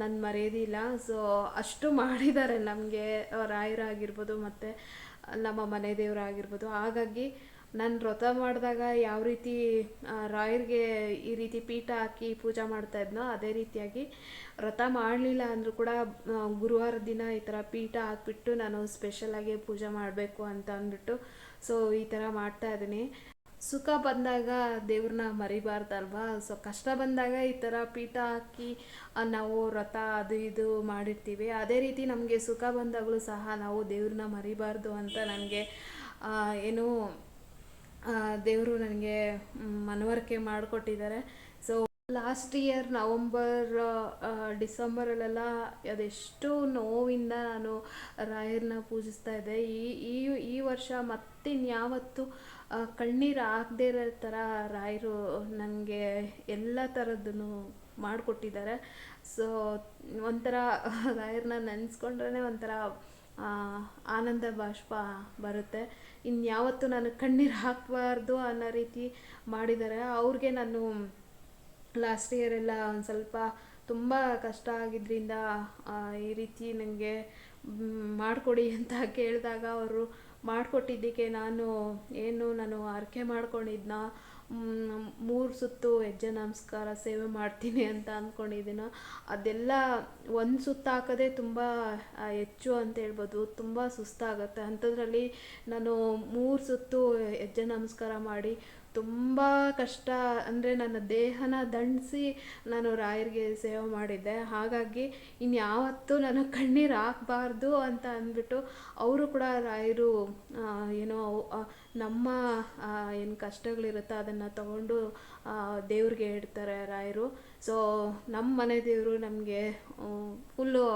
S1: ನನ್ನ ಮರೆಯೋದಿಲ್ಲ ಸೊ ಅಷ್ಟು ಮಾಡಿದ್ದಾರೆ ನಮಗೆ. ರಾಯರಾಗಿರ್ಬೋದು ಮತ್ತು ನಮ್ಮ ಮನೆ ದೇವರಾಗಿರ್ಬೋದು. ಹಾಗಾಗಿ ನಾನು ವ್ರತ ಮಾಡಿದಾಗ ಯಾವ ರೀತಿ ರಾಯರಿಗೆ ಈ ರೀತಿ ಪೀಠ ಹಾಕಿ ಪೂಜೆ ಮಾಡ್ತಾ ಇದ್ನೋ ಅದೇ ರೀತಿಯಾಗಿ ವ್ರತ ಮಾಡಲಿಲ್ಲ ಅಂದರೂ ಕೂಡ ಗುರುವಾರ ದಿನ ಈ ಥರ ಪೀಠ ಹಾಕ್ಬಿಟ್ಟು ನಾನು ಸ್ಪೆಷಲಾಗಿ ಪೂಜೆ ಮಾಡಬೇಕು ಅಂತ ಅಂದ್ಬಿಟ್ಟು ಸೊ ಈ ಥರ ಮಾಡ್ತಾ ಇದ್ದೀನಿ. ಸುಖ ಬಂದಾಗ ದೇವ್ರನ್ನ ಮರಿಬಾರ್ದಲ್ವಾ? ಸೊ ಕಷ್ಟ ಬಂದಾಗ ಈ ಥರ ಪೀಠ ಹಾಕಿ ನಾವು ವ್ರತ ಅದು ಇದು ಮಾಡಿರ್ತೀವಿ. ಅದೇ ರೀತಿ ನಮಗೆ ಸುಖ ಬಂದಾಗಲೂ ಸಹ ನಾವು ದೇವ್ರನ್ನ ಮರಿಬಾರ್ದು ಅಂತ ನನಗೆ ಏನು ದೇವರು ನನಗೆ ಮನವರಿಕೆ ಮಾಡಿಕೊಟ್ಟಿದ್ದಾರೆ. ಸೊ ಲಾಸ್ಟ್ ಇಯರ್ ನವಂಬರ್ ಡಿಸೆಂಬರಲ್ಲೆಲ್ಲ ಅದೆಷ್ಟು ನೋವಿಂದ ನಾನು ರಾಯರನ್ನ ಪೂಜಿಸ್ತಾ ಇದ್ದೆ. ಈ ಈ ಈ ವರ್ಷ ಮತ್ತಿನ್ಯಾವತ್ತು ಕಣ್ಣೀರು ಹಾಕದೇ ಇರೋ ಥರ ರಾಯರು ನನಗೆ ಎಲ್ಲ ಥರದ್ದನ್ನು ಮಾಡಿಕೊಟ್ಟಿದ್ದಾರೆ. ಸೊ ಒಂಥರ ರಾಯರನ್ನ ನೆನೆಸ್ಕೊಂಡ್ರೆ ಒಂಥರ ಆನಂದ ಬಾಷ್ಪ ಬರುತ್ತೆ. ಇನ್ಯಾವತ್ತೂ ನಾನು ಕಣ್ಣೀರು ಹಾಕಬಾರ್ದು ಅನ್ನೋ ರೀತಿ ಮಾಡಿದ್ದಾರೆ. ಅವ್ರಿಗೆ ನಾನು ಲಾಸ್ಟ್ ಇಯರ್ ಎಲ್ಲ ಒಂದು ಸ್ವಲ್ಪ ತುಂಬ ಕಷ್ಟ ಆಗಿದ್ದರಿಂದ ಈ ರೀತಿ ನನಗೆ ಮಾಡಿಕೊಡಿ ಅಂತ ಕೇಳಿದಾಗ ಅವರು ಮಾಡಿಕೊಟ್ಟಿದ್ದಕ್ಕೆ ನಾನು ಏನು ನಾನು ಹರಕೆ ಮಾಡ್ಕೊಂಡಿದ್ನ? ಮೂರು ಸುತ್ತು ಹೆಜ್ಜೆ ನಮಸ್ಕಾರ ಸೇವೆ ಮಾಡ್ತೀನಿ ಅಂತ ಅಂದ್ಕೊಂಡಿದ್ದೀನೋ ಅದೆಲ್ಲ ಒಂದು ಸುತ್ತು ಹಾಕೋದೇ ತುಂಬ ಹೆಚ್ಚು ಅಂತ ಹೇಳ್ಬೋದು. ತುಂಬ ಸುಸ್ತಾಗುತ್ತೆ. ಅಂಥದ್ರಲ್ಲಿ ನಾನು ಮೂರು ಸುತ್ತು ಹೆಜ್ಜೆ ನಮಸ್ಕಾರ ಮಾಡಿ ತುಂಬ ಕಷ್ಟ ಅಂದರೆ ನನ್ನ ದೇಹನ ದಂಡಿಸಿ ನಾನು ರಾಯರಿಗೆ ಸೇವೆ ಮಾಡಿದ್ದೆ. ಹಾಗಾಗಿ ಇನ್ಯಾವತ್ತೂ ನಾನು ಕಣ್ಣೀರು ಹಾಕಬಾರ್ದು ಅಂತ ಅಂದ್ಬಿಟ್ಟು ಅವರು ಕೂಡ ರಾಯರು ಏನೋ ನಮ್ಮ ಏನು ಕಷ್ಟಗಳಿರುತ್ತೋ ಅದನ್ನು ತಗೊಂಡು ದೇವ್ರಿಗೆ ಇಡ್ತಾರೆ ರಾಯರು. ಸೊ ನಮ್ಮ ಮನೆ ದೇವರು ನಮಗೆ ಫುಲ್ಲು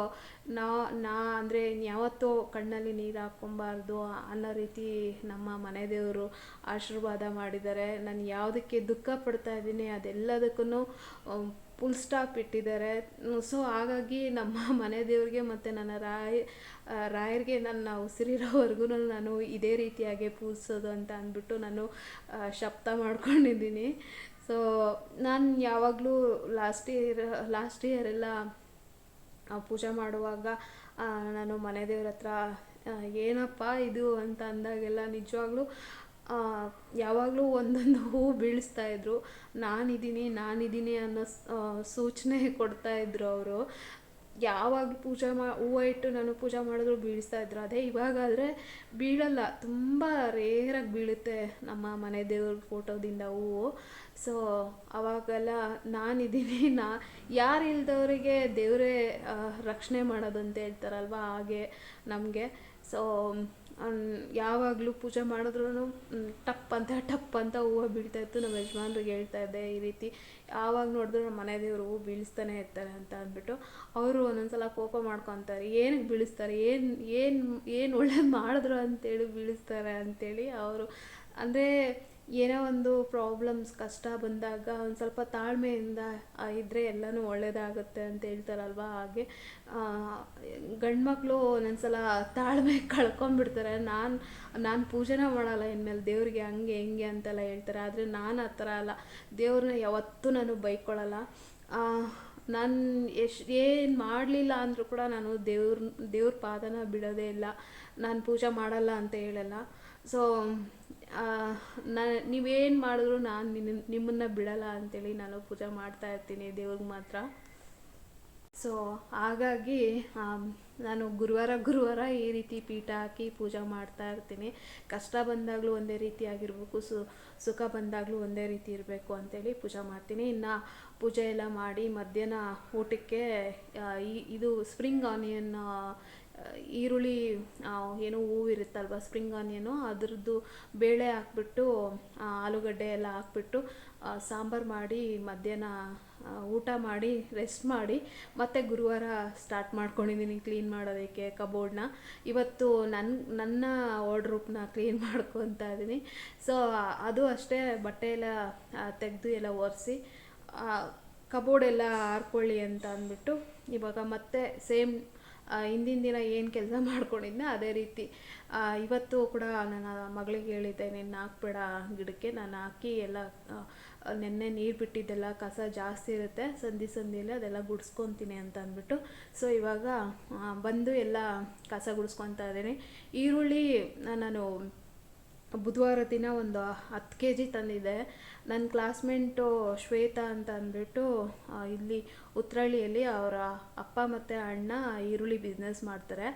S1: ನಾ ನಾ ಅಂದರೆ ಯಾವತ್ತೂ ಕಣ್ಣಲ್ಲಿ ನೀರು ಹಾಕ್ಕೊಬಾರ್ದು ಅನ್ನೋ ರೀತಿ ನಮ್ಮ ಮನೆ ದೇವರು ಆಶೀರ್ವಾದ ಮಾಡಿದ್ದಾರೆ. ನಾನು ಯಾವುದಕ್ಕೆ ದುಃಖ ಪಡ್ತಾ ಇದ್ದೀನಿ ಅದೆಲ್ಲದಕ್ಕೂ ಫುಲ್ ಸ್ಟಾಪ್ ಇಟ್ಟಿದ್ದಾರೆ. ಸೊ ಹಾಗಾಗಿ ನಮ್ಮ ಮನೆ ದೇವ್ರಿಗೆ ಮತ್ತು ನನ್ನ ರಾಯ ರಾಯರಿಗೆ ನನ್ನ ಉಸಿರಿರೋವರೆಗೂ ನಾನು ಇದೇ ರೀತಿಯಾಗಿ ಪೂಜಿಸೋದು ಅಂತ ಅಂದ್ಬಿಟ್ಟು ನಾನು ಶಬ್ದ ಮಾಡ್ಕೊಂಡಿದ್ದೀನಿ. ಸೊ ನಾನು ಯಾವಾಗಲೂ ಲಾಸ್ಟ್ ಇಯರ್ ಲಾಸ್ಟ್ ಇಯರ್ ಎಲ್ಲ ಪೂಜೆ ಮಾಡುವಾಗ ನಾನು ಮನೆ ದೇವ್ರ ಹತ್ರ ಏನಪ್ಪ ಇದು ಅಂತ ಅಂದಾಗೆಲ್ಲ ನಿಜವಾಗ್ಲೂ ಯಾವಾಗಲೂ ಒಂದೊಂದು ಹೂವು ಬೀಳಿಸ್ತಾ ಇದ್ರು. ನಾನಿದ್ದೀನಿ ನಾನಿದ್ದೀನಿ ಅನ್ನೋ ಸೂಚನೆ ಕೊಡ್ತಾ ಇದ್ರು ಅವರು. ಯಾವಾಗ ಪೂಜೆ ಮಾ, ಹೂವು ಇಟ್ಟು ನಾನು ಪೂಜೆ ಮಾಡಿದ್ರು ಬೀಳಿಸ್ತಾ ಇದ್ರು. ಅದೇ ಇವಾಗಾದರೆ ಬೀಳಲ್ಲ, ತುಂಬ ರೇರಾಗಿ ಬೀಳುತ್ತೆ ನಮ್ಮ ಮನೆ ದೇವ್ರ ಫೋಟೋದಿಂದ ಹೂವು. ಸೊ ಅವಾಗೆಲ್ಲ ನಾನಿದ್ದೀನಿ, ನಾ, ಯಾರು ಇಲ್ದವರಿಗೆ ದೇವರೇ ರಕ್ಷಣೆ ಮಾಡೋದು ಅಂತ ಹೇಳ್ತಾರಲ್ವ ಹಾಗೆ ನಮಗೆ. ಸೊ ಯಾವಾಗಲೂ ಪೂಜೆ ಮಾಡಿದ್ರೂ ಟಪ್ ಅಂತ ಟಪ್ ಅಂತ ಹೂವು ಬೀಳ್ತಾ ಇತ್ತು. ನಮ್ಮ ಯಜಮಾನ್ರಿಗೆ ಹೇಳ್ತಾ ಇದ್ದೆ ಈ ರೀತಿ. ಯಾವಾಗ ನೋಡಿದ್ರು ನಮ್ಮ ಮನೆ ದೇವರು ಹೂವು ಬೀಳಿಸ್ತಾನೆ ಇರ್ತಾರೆ ಅಂತ ಅಂದ್ಬಿಟ್ಟು ಅವರು ಒಂದೊಂದ್ಸಲ ಕೋಪ ಮಾಡ್ಕೊತಾರೆ. ಏನಕ್ಕೆ ಬೀಳಿಸ್ತಾರೆ? ಏನು ಏನು ಏನು ಒಳ್ಳೇದು ಮಾಡಿದ್ರು ಅಂತೇಳಿ ಬೀಳಿಸ್ತಾರೆ ಅಂತೇಳಿ ಅವರು. ಅಂದರೆ ಏನೋ ಒಂದು ಪ್ರಾಬ್ಲಮ್ಸ್ ಕಷ್ಟ ಬಂದಾಗ ಒಂದು ಸ್ವಲ್ಪ ತಾಳ್ಮೆಯಿಂದ ಇದ್ದರೆ ಎಲ್ಲನೂ ಒಳ್ಳೆಯದಾಗುತ್ತೆ ಅಂತ ಹೇಳ್ತಾರಲ್ವ? ಹಾಗೆ ಗಂಡು ಮಕ್ಕಳು ಒಂದೊಂದ್ಸಲ ತಾಳ್ಮೆ ಕಳ್ಕೊಂಬಿಡ್ತಾರೆ ನಾನು ನಾನು ಪೂಜೆನೇ ಮಾಡಲ್ಲ ಇನ್ಮೇಲೆ, ದೇವ್ರಿಗೆ ಹಂಗೆ, ಹೆಂಗೆ ಅಂತೆಲ್ಲ ಹೇಳ್ತಾರೆ. ಆದರೆ ನಾನು ಆ ಥರ ಅಲ್ಲ. ದೇವ್ರನ್ನ ಯಾವತ್ತೂ ನಾನು ಬೈಕೊಳ್ಳಲ್ಲ ನಾನು ಎಷ್ಟು, ಏನು ಮಾಡಲಿಲ್ಲ ಅಂದರೂ ಕೂಡ ನಾನು ದೇವ್ರ ದೇವ್ರ ಪಾದನ ಬಿಡೋದೇ ಇಲ್ಲ. ನಾನು ಪೂಜೆ ಮಾಡಲ್ಲ ಅಂತ ಹೇಳಲ್ಲ. ಸೊ ನಾ ನೀವೇನು ಮಾಡಿದ್ರು ನಾನು ನಿನ್ನ ನಿಮ್ಮನ್ನು ಬಿಡಲ್ಲ ಅಂತೇಳಿ ನಾನು ಪೂಜೆ ಮಾಡ್ತಾ ಇರ್ತೀನಿ ದೇವ್ರಿಗೆ ಮಾತ್ರ. ಸೊ ಹಾಗಾಗಿ ನಾನು ಗುರುವಾರ ಗುರುವಾರ ಈ ರೀತಿ ಪೀಠ ಹಾಕಿ ಪೂಜೆ ಮಾಡ್ತಾ ಇರ್ತೀನಿ. ಕಷ್ಟ ಬಂದಾಗಲೂ ಒಂದೇ ರೀತಿ ಆಗಿರಬೇಕು, ಸು, ಸುಖ ಬಂದಾಗಲೂ ಒಂದೇ ರೀತಿ ಇರಬೇಕು ಅಂತೇಳಿ ಪೂಜೆ ಮಾಡ್ತೀನಿ. ಇನ್ನು ಪೂಜೆ ಎಲ್ಲ ಮಾಡಿ ಮಧ್ಯಾಹ್ನ ಊಟಕ್ಕೆ ಇದು ಸ್ಪ್ರಿಂಗ್ ಆನಿಯನ್ ಈರುಳ್ಳಿ ಏನು ಹೂವು ಇರುತ್ತಲ್ವ ಸ್ಪ್ರಿಂಗ್ ಆನಿಯನು ಅದರದ್ದು ಬೇಳೆ ಹಾಕ್ಬಿಟ್ಟು ಆಲೂಗಡ್ಡೆ ಎಲ್ಲ ಹಾಕ್ಬಿಟ್ಟು ಸಾಂಬಾರು ಮಾಡಿ, ಮಧ್ಯಾಹ್ನ ಊಟ ಮಾಡಿ ರೆಸ್ಟ್ ಮಾಡಿ, ಮತ್ತೆ ಗುರುವಾರ ಸ್ಟಾರ್ಟ್ ಮಾಡ್ಕೊಂಡಿದ್ದೀನಿ ಕ್ಲೀನ್ ಮಾಡೋದಕ್ಕೆ ಕಬೋರ್ಡ್ನ ಇವತ್ತು ನನ್ನ ನನ್ನ ವಾರ್ಡ್ರೂಪ್ನ ಕ್ಲೀನ್ ಮಾಡ್ಕೊತಾ ಇದ್ದೀನಿ ಸೊ ಅದು ಅಷ್ಟೇ ಬಟ್ಟೆ ಎಲ್ಲ ತೆಗೆದು ಎಲ್ಲ ಒರೆಸಿ ಕಬೋರ್ಡ್ ಎಲ್ಲ ಹಾರ್ಕೊಳ್ಳಿ ಅಂತ ಅಂದ್ಬಿಟ್ಟು, ಇವಾಗ ಮತ್ತೆ ಸೇಮ್ ಹಿಂದಿನ ದಿನ ಏನು ಕೆಲಸ ಮಾಡ್ಕೊಂಡಿದ್ದೆ ಅದೇ ರೀತಿ ಇವತ್ತು ಕೂಡ ನನ್ನ ಮಗಳಿಗೆ ಹೇಳಿದ್ದೆ ನೀನು ಹಾಕ್ಬೇಡ ಗಿಡಕ್ಕೆ, ನಾನು ಹಾಕಿ ಎಲ್ಲ ನೆನ್ನೆ ನೀರು ಬಿಟ್ಟಿದ್ದೆಲ್ಲ ಕಸ ಜಾಸ್ತಿ ಇರುತ್ತೆ ಸಂಧಿ ಸಂಧಿಯಲ್ಲಿ ಅದೆಲ್ಲ ಗುಡಿಸ್ಕೊತೀನಿ ಅಂತ ಅಂದ್ಬಿಟ್ಟು ಸೊ ಇವಾಗ ಬಂದು ಎಲ್ಲ ಕಸ ಗುಡಿಸ್ಕೊತಾ ಇದ್ದೀನಿ. ಈರುಳ್ಳಿ ನಾನು ಬುಧವಾರ ದಿನ ಒಂದು ಹತ್ತು ಕೆ ಜಿ ತಂದಿದ್ದೆ ನನ್ನ ಕ್ಲಾಸ್ಮೇಟು ಶ್ವೇತಾ ಅಂತ ಅಂದ್ಬಿಟ್ಟು ಇಲ್ಲಿ ಉತ್ರಳ್ಳಿಯಲ್ಲಿ ಅವರ ಅಪ್ಪ ಮತ್ತು ಅಣ್ಣ ಈರುಳ್ಳಿ ಬಿಸ್ನೆಸ್ ಮಾಡ್ತಾರೆ.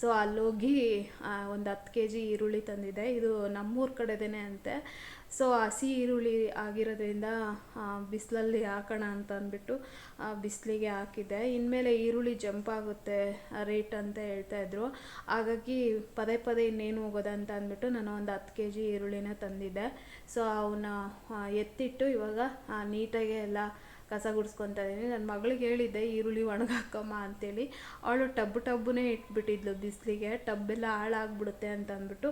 S1: ಸೊ ಅಲ್ಲೋಗಿ ಒಂದು ಹತ್ತು ಕೆ ಜಿ ಈರುಳ್ಳಿ ತಂದಿದೆ. ಇದು ನಮ್ಮೂರ ಕಡೆದೇ ಅಂತೆ. ಸೊ ಹಸಿ ಈರುಳ್ಳಿ ಆಗಿರೋದ್ರಿಂದ ಬಿಸಿಲಲ್ಲಿ ಹಾಕೋಣ ಅಂತ ಅಂದ್ಬಿಟ್ಟು ಬಿಸಿಲಿಗೆ ಹಾಕಿದ್ದೆ. ಇನ್ಮೇಲೆ ಈರುಳ್ಳಿ ಜಂಪ್ ಆಗುತ್ತೆ ರೇಟ್ ಅಂತ ಹೇಳ್ತಾ ಇದ್ರು. ಹಾಗಾಗಿ ಪದೇ ಪದೇ ಇನ್ನೇನು ಹೋಗೋದಂತ ಅಂದ್ಬಿಟ್ಟು ನಾನು ಒಂದು ಹತ್ತು ಕೆ ಜಿ ಈರುಳ್ಳಿನ ತಂದಿದ್ದೆ. ಸೊ ಅವನ್ನ ಎತ್ತಿಟ್ಟು ಇವಾಗ ನೀಟಾಗಿ ಎಲ್ಲ ಕಸ ಗುಡಿಸ್ಕೊತಾ ಇದ್ದೀನಿ ನನ್ನ ಮಗಳಿಗೆ ಹೇಳಿದ್ದೆ, ಈರುಳ್ಳಿ ಒಣಗಾಕಮ್ಮ ಅಂತೇಳಿ. ಅವಳು ಟಬ್ ಟಬ್ಬನೇ ಇಟ್ಬಿಟ್ಟಿದ್ಲು ಬಿಸಿಲಿಗೆ. ಟಬ್ಬೆಲ್ಲ ಹಾಳಾಗ್ಬಿಡುತ್ತೆ ಅಂತ ಅಂದ್ಬಿಟ್ಟು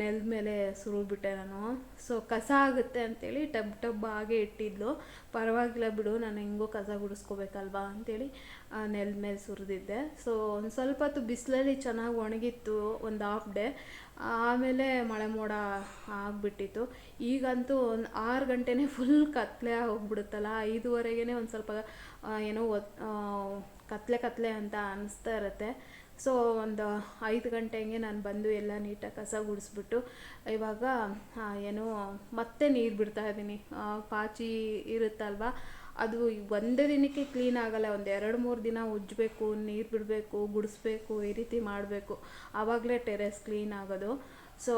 S1: ನೆಲದ ಮೇಲೆ ಸುರುಬಿಟ್ಟೆ ನಾನು. ಸೊ ಕಸ ಆಗುತ್ತೆ ಅಂತೇಳಿ ಟಬ್ ಟಬ್ ಹಾಗೆ ಇಟ್ಟಿದ್ಲು. ಪರವಾಗಿಲ್ಲ ಬಿಡು, ನಾನು ಹೆಂಗೋ ಕಸ ಗುಡಿಸ್ಕೋಬೇಕಲ್ವಾ ಅಂತೇಳಿ ನೆಲದ ಮೇಲೆ ಸುರಿದಿದ್ದೆ. ಸೊ ಒಂದು ಸ್ವಲ್ಪ ಹೊತ್ತು ಬಿಸಿಲಲ್ಲಿ ಚೆನ್ನಾಗಿ ಒಣಗಿತ್ತು, ಒಂದು ಹಾಫ್ ಡೇ ಆಮೇಲೆ ಮಳೆ ಮೋಡ ಆಗಿಬಿಟ್ಟಿತ್ತು. ಈಗಂತೂ ಒಂದು ಆರು ಗಂಟೆನೇ ಫುಲ್ ಕತ್ಲೆ ಹೋಗ್ಬಿಡುತ್ತಲ್ಲ ಐದುವರೆಗೇ ಒಂದು ಸ್ವಲ್ಪ ಏನೋ ಕತ್ಲೆ ಕತ್ಲೆ ಅಂತ ಅನ್ನಿಸ್ತಾ ಇರುತ್ತೆ. ಸೊ ಒಂದು ಐದು ಗಂಟೆಗೆ ನಾನು ಬಂದು ಎಲ್ಲ ನೀಟಾಗಿ ಕಸ ಗುಡಿಸ್ಬಿಟ್ಟು, ಇವಾಗ ಏನೋ, ಮತ್ತೆ ನೀರು ಬಿಡ್ತಾ ಇದ್ದೀನಿ ಪಾಚಿ ಇರುತ್ತಲ್ವ ಅದು ಒಂದೇ ದಿನಕ್ಕೆ ಕ್ಲೀನ್ ಆಗಲ್ಲ, ಒಂದು ಎರಡು ಮೂರು ದಿನ ಉಜ್ಜಬೇಕು, ನೀರು ಬಿಡಬೇಕು, ಗುಡಿಸ್ಬೇಕು, ಈ ರೀತಿ ಮಾಡಬೇಕು. ಆವಾಗಲೇ ಟೆರೆಸ್ ಕ್ಲೀನ್ ಆಗೋದು. ಸೊ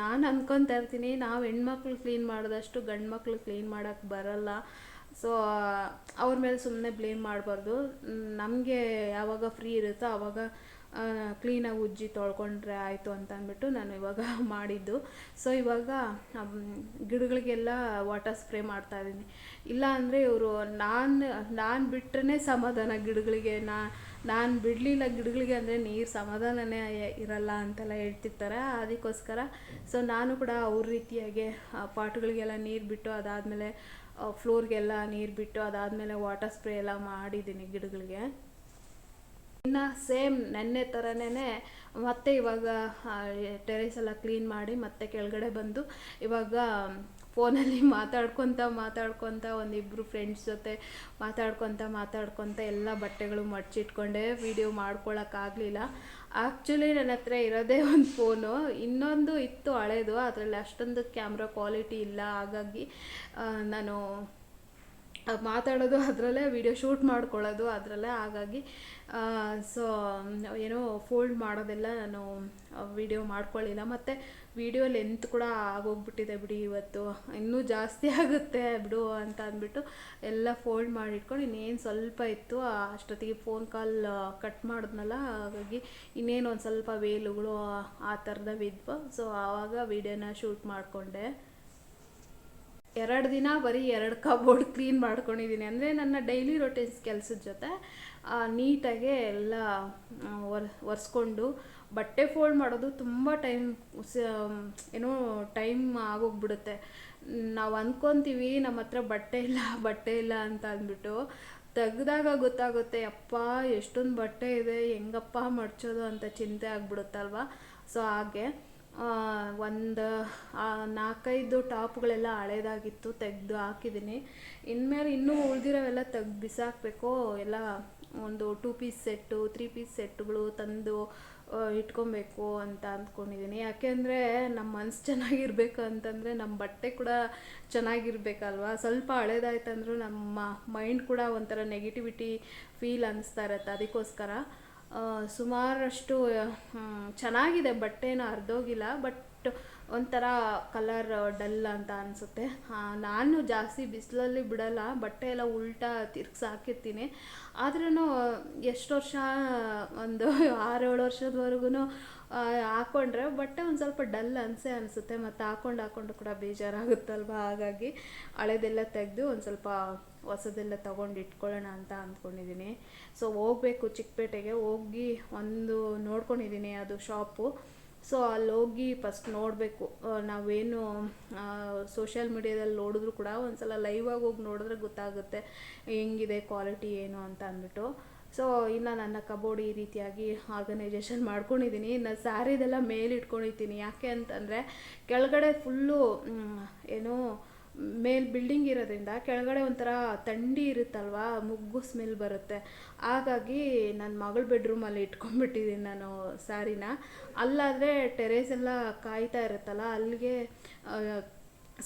S1: ನಾನು ಅಂದ್ಕೊತಾ ಇರ್ತೀನಿ, ನಾವು ಹೆಣ್ಮಕ್ಳು ಕ್ಲೀನ್ ಮಾಡಿದಷ್ಟು ಗಂಡು ಮಕ್ಳು ಕ್ಲೀನ್ ಮಾಡೋಕ್ಕೆ ಬರಲ್ಲ. ಸೊ ಅವ್ರ ಮೇಲೆ ಸುಮ್ಮನೆ ಬ್ಲೇಮ್ ಮಾಡಬಾರ್ದು. ನಮಗೆ ಯಾವಾಗ ಫ್ರೀ ಇರುತ್ತೋ ಆವಾಗ ಕ್ಲೀನಾಗಿ ಉಜ್ಜಿ ತೊಳ್ಕೊಂಡ್ರೆ ಆಯಿತು ಅಂತ ಅಂದ್ಬಿಟ್ಟು ನಾನು ಇವಾಗ ಮಾಡಿದ್ದು. ಸೊ ಇವಾಗ ಗಿಡಗಳಿಗೆಲ್ಲ ವಾಟರ್ ಸ್ಪ್ರೇ ಮಾಡ್ತಾ ಇದ್ದೀನಿ. ಇಲ್ಲ ಅಂದರೆ ಇವರು ನಾನು ನಾನು ಬಿಟ್ರೇ ಸಮಾಧಾನ ಗಿಡಗಳಿಗೆ. ನಾ, ನಾನು ಬಿಡಲಿಲ್ಲ ಗಿಡಗಳಿಗೆ ಅಂದರೆ ನೀರು ಸಮಾಧಾನನೇ ಇರಲ್ಲ ಅಂತೆಲ್ಲ ಹೇಳ್ತಿರ್ತಾರೆ. ಅದಕ್ಕೋಸ್ಕರ ಸೊ ನಾನು ಕೂಡ ಅವ್ರ ರೀತಿಯಾಗೆ ಪಾಟ್ಗಳಿಗೆಲ್ಲ ನೀರು ಬಿಟ್ಟು ಅದಾದಮೇಲೆ ಫ್ಲೋರ್ಗೆಲ್ಲ ನೀರು ಬಿಟ್ಟು ಅದಾದಮೇಲೆ ವಾಟರ್ ಸ್ಪ್ರೇ ಎಲ್ಲ ಮಾಡಿದ್ದೀನಿ ಗಿಡಗಳಿಗೆ. ಇನ್ನು ಸೇಮ್ ನೆನ್ನೆ ಥರನೇ ಮತ್ತೆ ಇವಾಗ ಟೆರೇಸ್ ಎಲ್ಲ ಕ್ಲೀನ್ ಮಾಡಿ ಮತ್ತೆ ಕೆಳಗಡೆ ಬಂದು ಇವಾಗ ಫೋನಲ್ಲಿ ಮಾತಾಡ್ಕೊತ ಮಾತಾಡ್ಕೊತ ಒಂದಿಬ್ಬರು ಫ್ರೆಂಡ್ಸ್ ಜೊತೆ ಮಾತಾಡ್ಕೊತ ಮಾತಾಡ್ಕೊತ ಎಲ್ಲ ಬಟ್ಟೆಗಳು ಮಡ್ಚಿಟ್ಕೊಂಡೆ. ವಿಡಿಯೋ ಮಾಡ್ಕೊಳಕ್ಕಾಗಲಿಲ್ಲ ಆ್ಯಕ್ಚುಲಿ ನನ್ನ ಹತ್ರ ಇರೋದೇ ಒಂದು ಫೋನು ಇನ್ನೊಂದು ಇತ್ತು ಹಳೇದು, ಅದರಲ್ಲಿ ಅಷ್ಟೊಂದು ಕ್ಯಾಮ್ರಾ ಕ್ವಾಲಿಟಿ ಇಲ್ಲ. ಹಾಗಾಗಿ ನಾನು ಮಾತಾಡೋದು ಅದರಲ್ಲೇ ವಿಡಿಯೋ ಶೂಟ್ ಮಾಡ್ಕೊಳ್ಳೋದು ಅದರಲ್ಲೇ ಹಾಗಾಗಿ ಸೊ ಏನೋ ಫೋಲ್ಡ್ ಮಾಡೋದೆಲ್ಲ ನಾನು ವಿಡಿಯೋ ಮಾಡ್ಕೊಳ್ಳಿಲ್ಲ. ಮತ್ತು ವಿಡಿಯೋ ಲೆಂತ್ ಕೂಡ ಆಗೋಗ್ಬಿಟ್ಟಿದೆ ಬಿಡಿ ಇವತ್ತು. ಇನ್ನೂ ಜಾಸ್ತಿ ಆಗುತ್ತೆ ಬಿಡು ಅಂತ ಅಂದ್ಬಿಟ್ಟು ಎಲ್ಲ ಫೋಲ್ಡ್ ಮಾಡಿಟ್ಕೊಂಡು ಇನ್ನೇನು ಸ್ವಲ್ಪ ಇತ್ತು ಅಷ್ಟೊತ್ತಿಗೆ ಫೋನ್ ಕಾಲ್ ಕಟ್ ಮಾಡಿದ್ನಲ್ಲ, ಹಾಗಾಗಿ ಇನ್ನೇನು ಒಂದು ಸ್ವಲ್ಪ ವೇಲುಗಳು ಆ ಥರದವಿದ್ವು ಸೊ ಆವಾಗ ವಿಡಿಯೋನ ಶೂಟ್ ಮಾಡಿಕೊಂಡೆ. ಎರಡು ದಿನ ಬರೀ ಎರಡು ಕಬೋರ್ಡ್ ಕ್ಲೀನ್ ಮಾಡ್ಕೊಂಡಿದ್ದೀನಿ. ಅಂದರೆ ನನ್ನ ಡೈಲಿ ರೊಟೀನ್ಸ್ ಕೆಲಸದ ಜೊತೆ ನೀಟಾಗೆ ಎಲ್ಲ ಒರ್, ಒರೆಸ್ಕೊಂಡು ಬಟ್ಟೆ ಫೋಲ್ಡ್ ಮಾಡೋದು ತುಂಬ ಟೈಮ್ ಏನೋ ಟೈಮ್ ಆಗೋಗ್ಬಿಡುತ್ತೆ. ನಾವು ಅಂದ್ಕೊತೀವಿ ನಮ್ಮ ಹತ್ರ ಬಟ್ಟೆ ಇಲ್ಲ ಬಟ್ಟೆ ಇಲ್ಲ ಅಂತ ಅಂದ್ಬಿಟ್ಟು ತೆಗ್ದಾಗ ಗೊತ್ತಾಗುತ್ತೆ ಅಪ್ಪ ಎಷ್ಟೊಂದು ಬಟ್ಟೆ ಇದೆ, ಹೆಂಗಪ್ಪ ಮಡ್ಚೋದು? ಅಂತ ಚಿಂತೆ ಆಗ್ಬಿಡುತ್ತಲ್ವ? ಸೊ ಹಾಗೆ. ಒಂದು ನಾಲ್ಕೈದು ಟಾಪ್ಗಳೆಲ್ಲ ಹಳೇದಾಗಿತ್ತು, ತೆಗೆದು ಹಾಕಿದ್ದೀನಿ. ಇನ್ಮೇಲೆ ಇನ್ನೂ ಉಳಿದಿರೋವೆಲ್ಲ ತೆಗ್ದು ಬಿಸಾಕಬೇಕು. ಎಲ್ಲ ಒಂದು two piece set three piece ಸೆಟ್ಗಳು ತಂದು ಇಟ್ಕೊಬೇಕು ಅಂತ ಅಂದ್ಕೊಂಡಿದ್ದೀನಿ. ಯಾಕೆಂದರೆ ನಮ್ಮ ಮನ್ಸು ಚೆನ್ನಾಗಿರ್ಬೇಕು ಅಂತಂದರೆ ನಮ್ಮ ಬಟ್ಟೆ ಕೂಡ ಚೆನ್ನಾಗಿರ್ಬೇಕಲ್ವಾ? ಸ್ವಲ್ಪ ಹಳೇದಾಯ್ತಂದ್ರೂ ನಮ್ಮ ಮೈಂಡ್ ಕೂಡ ಒಂಥರ ನೆಗೆಟಿವಿಟಿ ಫೀಲ್ ಅನ್ನಿಸ್ತಾ ಇರತ್ತೆ ಅದಕ್ಕೋಸ್ಕರ. ಸುಮಾರಷ್ಟು ಚೆನ್ನಾಗಿದೆ, ಬಟ್ಟೆನ ಹರಿದೋಗಿಲ್ಲ ಬಟ್ ಒಂಥರ ಕಲರ್ ಡಲ್ ಅಂತ ಅನಿಸುತ್ತೆ. ನಾನು ಜಾಸ್ತಿ ಬಿಸಿಲಲ್ಲಿ ಬಿಡಲ್ಲ, ಬಟ್ಟೆ ಎಲ್ಲ ಉಲ್ಟಾ ತಿರ್ಗ್ಸಿ ಹಾಕಿರ್ತೀನಿ. ಆದ್ರೂ ಎಷ್ಟು ವರ್ಷ, ಒಂದು ಆರೇಳು ವರ್ಷದವರೆಗೂ ಹಾಕೊಂಡ್ರೆ ಬಟ್ಟೆ ಒಂದು ಸ್ವಲ್ಪ ಡಲ್ ಅನಿಸೇ ಅನಿಸುತ್ತೆ. ಮತ್ತು ಹಾಕೊಂಡು ಹಾಕೊಂಡು ಕೂಡ ಬೇಜಾರಾಗುತ್ತಲ್ವ? ಹಾಗಾಗಿ ಹಳೆದೆಲ್ಲ ತೆಗೆದು ಒಂದು ಸ್ವಲ್ಪ ಹೊಸದೆಲ್ಲ ತೊಗೊಂಡು ಇಟ್ಕೊಳ್ಳೋಣ ಅಂತ ಅಂದ್ಕೊಂಡಿದ್ದೀನಿ ಸೊ ಹೋಗ್ಬೇಕು ಚಿಕ್ಕಪೇಟೆಗೆ. ಹೋಗಿ ಒಂದು ನೋಡ್ಕೊಂಡಿದ್ದೀನಿ ಅದು ಶಾಪು. ಸೊ ಅಲ್ಲಿ ಹೋಗಿ ಫಸ್ಟ್ ನೋಡಬೇಕು. ನಾವೇನು ಸೋಷಿಯಲ್ ಮೀಡಿಯಾದಲ್ಲಿ ನೋಡಿದ್ರು ಕೂಡ ಒಂದ್ಸಲ ಲೈವಾಗಿ ಹೋಗಿ ನೋಡಿದ್ರೆ ಗೊತ್ತಾಗುತ್ತೆ ಹೆಂಗಿದೆ ಕ್ವಾಲಿಟಿ ಏನು ಅಂತ ಅಂದ್ಬಿಟ್ಟು. ಸೊ ಇನ್ನು ನನ್ನ ಕಬೋರ್ಡ್ ಈ ರೀತಿಯಾಗಿ ಆರ್ಗನೈಜೇಷನ್ ಮಾಡ್ಕೊಂಡಿದ್ದೀನಿ ಇನ್ನು ಸ್ಯಾರಿದೆಲ್ಲ ಮೇಲೆ ಇಟ್ಕೊಂಡಿದ್ದೀನಿ ಯಾಕೆ ಅಂತಂದರೆ, ಕೆಳಗಡೆ ಫುಲ್ಲು ಏನು ಮೇಲ್ ಬಿಲ್ಡಿಂಗ್ ಇರೋದ್ರಿಂದ ಕೆಳಗಡೆ ಒಂಥರ ಥಂಡಿ ಇರುತ್ತಲ್ವಾ, ಮುಗ್ಗು ಸ್ಮೆಲ್ ಬರುತ್ತೆ. ಹಾಗಾಗಿ ನನ್ನ ಮಗಳ ಬೆಡ್ರೂಮಲ್ಲಿ ಇಟ್ಕೊಂಡ್ಬಿಟ್ಟಿದ್ದೀನಿ ನಾನು ಸ್ಯಾರಿನ ಅಲ್ಲಾದರೆ ಟೆರೇಸ್ ಎಲ್ಲ ಕಾಯ್ತಾ ಇರುತ್ತಲ್ಲ, ಅಲ್ಲಿಗೆ